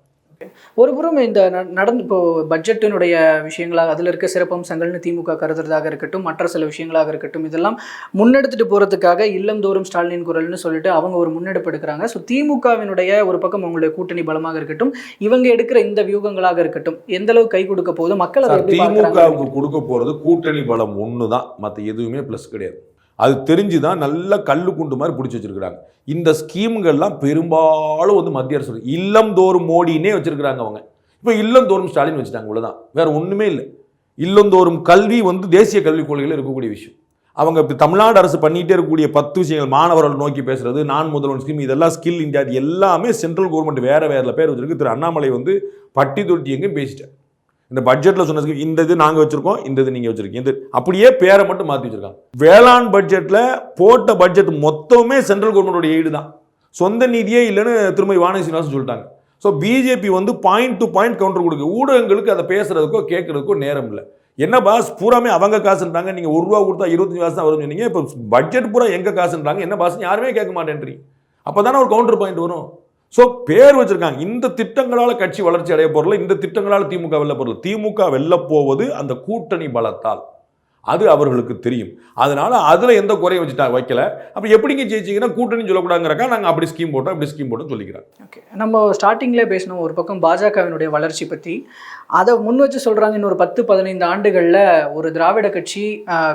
ஒரு புறம் இந்த நடந்து இப்போ பட்ஜெட்டினுடைய விஷயங்களாக அதில் இருக்க சிறப்பம்சங்கள்னு திமுக கருதுறதாக இருக்கட்டும் மற்ற சில விஷயங்களாக இருக்கட்டும் இதெல்லாம் முன்னெடுத்துட்டு போகிறதுக்காக இல்லந்தோறும் ஸ்டாலின் குரல்னு சொல்லிட்டு அவங்க ஒரு முன்னெடுப்பு எடுக்கிறாங்க. ஸோ திமுகவினுடைய ஒரு பக்கம் அவங்களுடைய கூட்டணி பலமாக இருக்கட்டும் இவங்க எடுக்கிற இந்த வியூகங்களாக இருக்கட்டும் எந்த அளவுக்கு கை கொடுக்க போகுது மக்கள் திமுகவுக்கு கொடுக்க போறது கூட்டணி பலம் ஒன்று தான் மற்ற எதுவுமே ப்ளஸ் கிடையாது. அது தெரிஞ்சு தான் நல்ல கல் குண்டு மாதிரி பிடிச்சி வச்சிருக்கிறாங்க. இந்த ஸ்கீம்கள்லாம் பெரும்பாலும் வந்து மத்திய அரசு இல்லம் தோறும் மோடினே வச்சுருக்குறாங்க அவங்க. இப்போ இல்லம் தோறும் ஸ்டாலின் வச்சுட்டாங்க இவ்வளோதான் வேறு ஒன்றுமே இல்லை. இல்லந்தோறும் கல்வி வந்து தேசிய கல்விக் கொள்கையில் இருக்கக்கூடிய விஷயம். அவங்க இப்போ தமிழ்நாடு அரசு பண்ணிகிட்டே இருக்கக்கூடிய பத்து விஷயங்கள் மாணவர்கள் நோக்கி பேசுறது நான் முதல்வன் ஸ்கீம் இதெல்லாம் ஸ்கில் இந்தியா இது எல்லாமே சென்ட்ரல் கவர்மெண்ட் வேறு வேறு பேர் வச்சிருக்கு. திரு அண்ணாமலை வந்து பட்டி தொட்டி எங்கேயும் பேசிட்டார். இந்த பட்ஜெட்டில் சொன்ன இந்த இது நாங்கள் வச்சுருக்கோம் இந்த இது நீங்கள் வச்சுருக்கீங்க. இந்த அப்படியே பேரை மட்டும் மாற்றி வச்சுருக்காங்க. வேளாண் பட்ஜெட்டில் போட்ட பட்ஜெட் மொத்தமே சென்ட்ரல் கவர்மெண்டோட எய்டு தான். சொந்த நிதியே இல்லைன்னு திரும்ப வானதி சீனிவாசன் சொல்லிட்டாங்க. ஸோ பிஜேபி வந்து பாயிண்ட் டு பாயிண்ட் கவுண்டர் கொடுக்கு. ஊடகங்களுக்கு அதை பேசுறதுக்கோ கேட்குறதுக்கோ நேரம் இல்லை. என்ன பாஸ் பூராமே அவங்க காசுன்றாங்க. நீங்கள் ஒரு ரூபா கொடுத்தா இருபத்தஞ்சு காசு தான் வரும்னு சொன்னீங்க. இப்போ பட்ஜெட் பூரா எங்கே காசுன்றாங்க? என்ன பாஸ் யாருமே கேட்க மாட்டேன்றீங்க. அப்போ தானே ஒரு கவுண்டர் பாயிண்ட் வரும். ஸோ பேர் வச்சிருக்காங்க. இந்த திட்டங்களால கட்சி வளர்ச்சி அடைய போறல இந்த திட்டங்களால திமுக வெல்ல போறல திமுக வெல்ல போவது அந்த கூட்டணி பலத்தால். அது அவர்களுக்கு தெரியும். அதனால அதுல எந்த குறையும் வச்சுட்டா வைக்கல. அப்ப எப்படிங்க ஜெயிச்சீங்கன்னா கூட்டணி சொல்லக்கூடாங்கிறக்கா நாங்க அப்படி ஸ்கீம் போட்டோம் இப்படி ஸ்கீம் போட்டோம் சொல்லிக்கிறோம் ஓகே நம்ம ஸ்டார்டிங்லேயே பேசணும். ஒரு பக்கம் பாஜகவினுடைய வளர்ச்சி பற்றி அதை முன் வச்சு சொல்கிறாங்க இன்னொரு பத்து பதினைந்து ஆண்டுகளில் ஒரு திராவிட கட்சி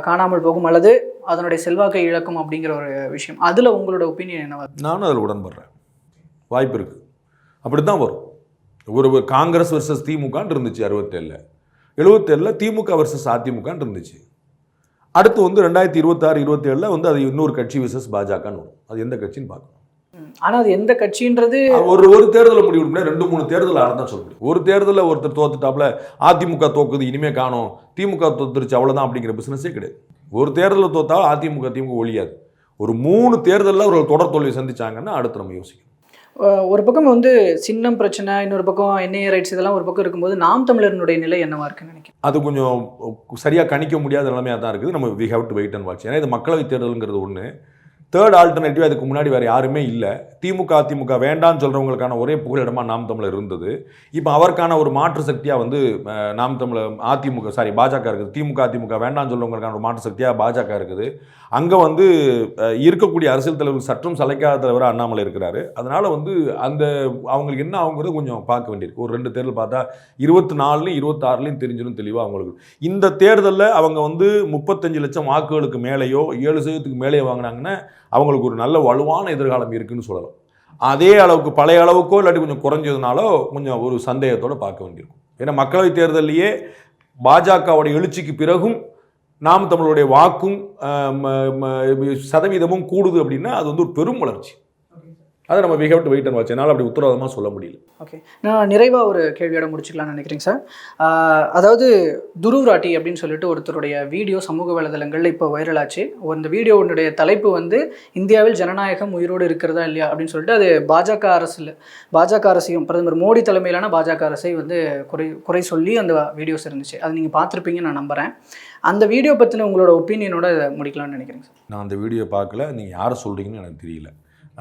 காணாமல் போகும் அல்லது அதனுடைய செல்வாக்கை இழக்கும் அப்படிங்கிற ஒரு விஷயம். அதில் உங்களோட ஒப்பீனியன் என்னவா? நானும் அதில் உடன்படுறேன். வாய்ப்பு இருக்கு. அப்படி தான் வரும். ஒரு காங்கிரஸ் வர்சஸ் திமுகன்னு இருந்துச்சு அறுபத்தேழில். எழுபத்தேழில் திமுக வர்சஸ் அதிமுகன்னு இருந்துச்சு. அடுத்து வந்து ரெண்டாயிரத்தி இருபத்தாறு இருபத்தேழில் வந்து அது இன்னொரு கட்சி விசஸ் பாஜகன்னு வரும். அது எந்த கட்சின்னு பார்க்கணும். ஆனா அது எந்த கட்சின்றது ஒரு ஒரு தேர்தலை முடிவு பண்ண ரெண்டு மூணு தேர்தல் தான் சொல்ல முடியும். ஒரு தேர்தலில் ஒருத்தர் தோத்துட்டாப்புல அதிமுக தோக்குது இனிமே காணும். திமுக தோத்துருச்சு அவ்வளவுதான் அப்படிங்கிற பிசினஸே கிடையாது. ஒரு தேர்தலில் தோத்தா அதிமுக திமுக ஒழியாது. ஒரு மூணு தேர்தலில் ஒரு தொடர் தோல்வி சந்திச்சாங்கன்னா அடுத்து நம்ம யோசிக்கணும். ஒரு பக்கம் வந்து சின்னம் பிரச்சனை இன்னொரு பக்கம் என்ஐஏ ரைட்ஸ் இதெல்லாம் ஒரு பக்கம் இருக்கும்போது நாம் தமிழர்களுடைய நிலை என்னவா இருக்குன்னு நினைக்கிறேன் அது கொஞ்சம் சரியாக கணிக்க முடியாத நிலைமையாக தான் இருக்குது. நம்ம we have to wait and watch ஏன்னா இது மக்களவைத் தேர்தலுங்கிறது ஒன்று தேர்ட் ஆல்டர்னேட்டிவ் அதுக்கு முன்னாடி வேறு யாருமே இல்லை. திமுக அதிமுக வேண்டாம்னு சொல்கிறவங்களுக்கான ஒரே புகலிடமாக நாம் தமிழர் இருந்தது. இப்போ அவருக்கான ஒரு மாற்று சக்தியாக வந்து நாம் தமிழர் அதிமுக சாரி பாஜக இருக்குது. திமுக அதிமுக வேண்டான்னு சொல்கிறவங்களுக்கான ஒரு மாற்று சக்தியாக பாஜக இருக்குது. அங்கே வந்து இருக்கக்கூடிய அரசியல் தலைவர் சற்றும் சலைக்காத தலைவர் அண்ணாமலை இருக்கிறாரு. அதனால் வந்து அந்த அவங்களுக்கு என்ன ஆகுங்கிறத கொஞ்சம் பார்க்க வேண்டியிருக்கு. ஒரு ரெண்டு தேர்தல் பார்த்தா இருபத்தி நாலுலையும் இருபத்தாறுலையும் தெரிஞ்சிடும் தெளிவாக அவங்களுக்கு. இந்த தேர்தலில் அவங்க வந்து முப்பத்தஞ்சு லட்சம் வாக்குகளுக்கு மேலேயோ ஏழு சதவீதத்துக்கு மேலேயோ வாங்கினாங்கன்னா அவங்களுக்கு ஒரு நல்ல வலுவான எதிர்காலம் இருக்குன்னு சொல்லலாம். அதே அளவுக்கு பழைய அளவுக்கோ இல்லாட்டி கொஞ்சம் குறைஞ்சதுனாலோ கொஞ்சம் ஒரு சந்தேகத்தோடு பார்க்க வேண்டியிருக்கும். ஏன்னா மக்களவைத் தேர்தலையே பாஜகவுடைய எழுச்சிக்கு பிறகும் நாம் தமிழுடைய வாக்கும் சதவீதமும் கூடுது அப்படின்னா அது வந்து ஒரு பெரும் வளர்ச்சி. அதை நம்ம we have to wait and watch என்னால் அப்படி உத்தரவாதமாக சொல்ல முடியல. ஓகே நான் நிறைவாக ஒரு கேள்வியோட முடிச்சுக்கலாம்னு நினைக்கிறேங்க சார் அதாவது துருவ் ராட்டி அப்படின்னு சொல்லிட்டு ஒருத்தருடைய வீடியோ சமூக வலைதளங்களில் இப்போ வைரல் ஆச்சு. அந்த வீடியோனுடைய தலைப்பு வந்து இந்தியாவில் ஜனநாயகம் உயிரோடு இருக்கிறதா இல்லையா அப்படின்னு சொல்லிட்டு அது பாஜக அரசில் பாஜக அரசையும் பிரதமர் மோடி தலைமையிலான பாஜக அரசை வந்து குறை குறை சொல்லி அந்த வீடியோஸ் இருந்துச்சு. அது நீங்கள் பார்த்துருப்பீங்கன்னு நான் நம்புகிறேன் அந்த வீடியோ பற்றின உங்களோட ஒப்பீனியனோட முடிக்கலாம்னு நினைக்கிறேங்க சார். நான் அந்த வீடியோ பார்க்கல. நீங்கள் யாரை சொல்கிறீங்கன்னு எனக்கு தெரியல.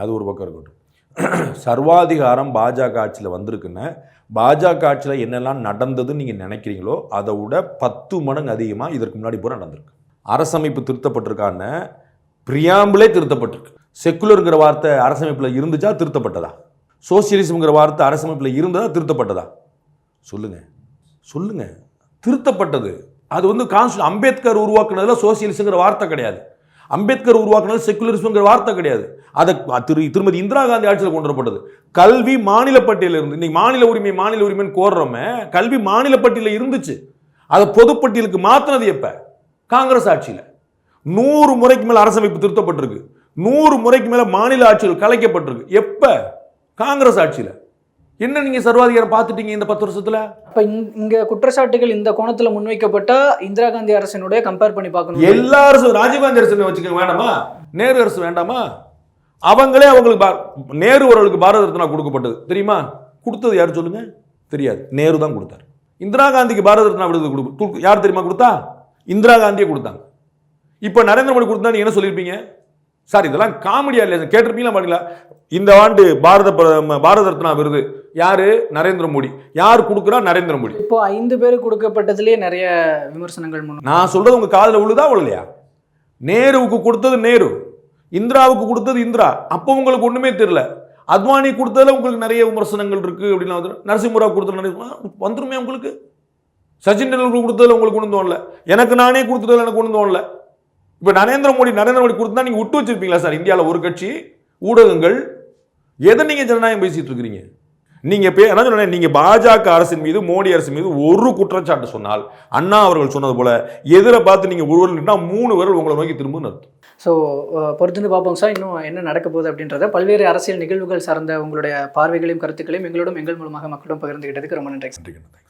அது ஒரு பக்கம் இருக்கட்டும். [CLEARS THROAT] சர்வாதிகாரம் பாஜக ஆட்சியில் வந்திருக்குன்னா பாஜக ஆட்சியில் என்னெல்லாம் நடந்ததுன்னு நீங்கள் நினைக்கிறீங்களோ அதை விட பத்து மடங்கு அதிகமாக இதற்கு முன்னாடி பூரா நடந்திருக்கு. அரசமைப்பு திருத்தப்பட்டிருக்கான்னு பிரியாம்பிளே திருத்தப்பட்டிருக்கு. செக்குலருங்கிற வார்த்தை அரசமைப்பில் இருந்துச்சா திருத்தப்பட்டதா? சோசியலிசம்ங்கிற வார்த்தை அரசமைப்பில் இருந்ததா திருத்தப்பட்டதா? சொல்லுங்கள் சொல்லுங்கள் திருத்தப்பட்டது. அது வந்து கான்ஸ்டியூ அம்பேத்கர் உருவாக்குனதுல சோசியலிசங்கிற வார்த்தை கிடையாது. அம்பேத்கர் உருவாக்குனது செக்குலரிசம்ங்கிற வார்த்தை கிடையாது. அதை திரு திருமதி இந்திரா காந்தி ஆட்சியில் கொண்டு வரப்பட்டது. கல்வி மாநில பட்டியலில் இருந்து இன்னைக்கு மாநில உரிமை மாநில உரிமைன்னு கோர்றோமே கல்வி மாநில பட்டியலில் இருந்துச்சு. அதை பொதுப்பட்டியலுக்கு மாற்றினது எப்போ? காங்கிரஸ் ஆட்சியில். நூறு முறைக்கு மேலே அரசமைப்பு திருத்தப்பட்டிருக்கு. நூறு முறைக்கு மேலே மாநில ஆட்சிகள் கலைக்கப்பட்டிருக்கு. எப்போ? காங்கிரஸ் ஆட்சியில். என்ன நீங்க சர்வாதிகாரம் பார்த்துட்டீங்க இந்த பத்து வருஷத்துல? அப்போ இங்கே குற்றச்சாட்டுகள் இந்த கோணத்தில் முன்வைக்கப்பட்டா இந்திரா காந்தி அரசினுடைய கம்பேர் பண்ணி பார்க்கணும். எல்லா அரசும் ராஜீவ்காந்தி அரசு வச்சுக்க வேண்டாமா? நேரு அரசு வேண்டாமா? அவங்களே அவங்களுக்கு நேரு அவர்களுக்கு பாரத ரத்னா கொடுக்கப்பட்டது. தெரியுமா? கொடுத்தது யார் சொல்லுங்க? தெரியாது. நேரு தான் கொடுத்தார். இந்திரா காந்திக்கு பாரத ரத்னா விருது கொடு கு- யார் தெரியுமா கொடுத்தா? இந்திரா காந்தியே கொடுத்தாங்க. இப்போ நரேந்திர மோடி கொடுத்தா நீங்க என்ன சொல்லியிருப்பீங்க சார் இதெல்லாம் காமெடியா இல்லையா கேட்டிருப்பீங்களா மாட்டீங்களா இந்த ஆண்டு பாரத பிர- பாரத ரத்னா விருது. யாரு? நரேந்திர மோடி. யார் கொடுக்குறா? நரேந்திர மோடி. இப்போ ஐந்து பேருக்கு கொடுக்கப்பட்டதுலேயே நிறைய விமர்சனங்கள் நான் சொல்றது உங்க காதுல விழுதா விழலையா? நேருவுக்கு கொடுத்தது நேரு. இந்திராவுக்கு கொடுத்தது இந்திரா. அப்போ உங்களுக்கு ஒண்ணுமே தெரியல. அத்வானி கொடுத்ததுல உங்களுக்கு நிறைய விமர்சனங்கள் இருக்கு அப்படின்னு வந்து நரசிம்மராவ் கொடுத்தது ஆ, வந்துருமே உங்களுக்கு. சச்சின் டெண்டுல்கர் கொடுத்ததுல உங்களுக்கு ஒன்றும் தோணல. எனக்கு நானே கொடுத்ததுல எனக்கு ஒன்றும் தோணல. இப்போ நரேந்திர மோடி நரேந்திர மோடி கொடுத்தா நீங்க விட்டு வச்சிருப்பீங்களா சார்? இந்தியாவில் ஒரு கட்சி ஊடகங்கள் எதை நீங்க ஜனநாயகம் பேசிட்டு இருக்கிறீங்க? நீங்க பே என்ன சொன்னேன் நீங்க பாஜக அரசின் மீது மோடி அரசின் மீது ஒரு குற்றச்சாட்டு சொன்னால் அண்ணா அவர்கள் சொன்னது போல எதிர பார்த்து நீங்க ஒரு நின்னா மூணு பேர் உங்களை நோக்கி திரும்ப அர்த்தம். ஸோ பொறுத்திருந்து பார்ப்போம் சார் இன்னும் என்ன நடக்க போகுது அப்படின்றத. பல்வேறு அரசியல் நிகழ்வுகள் சார்ந்த உங்களுடைய பார்வைகளையும் கருத்துக்களையும் எங்களோடும் எங்கள் மூலமாக மக்களிடம் பகிர்ந்துகிட்டதுக்கு ரொம்ப நன்றி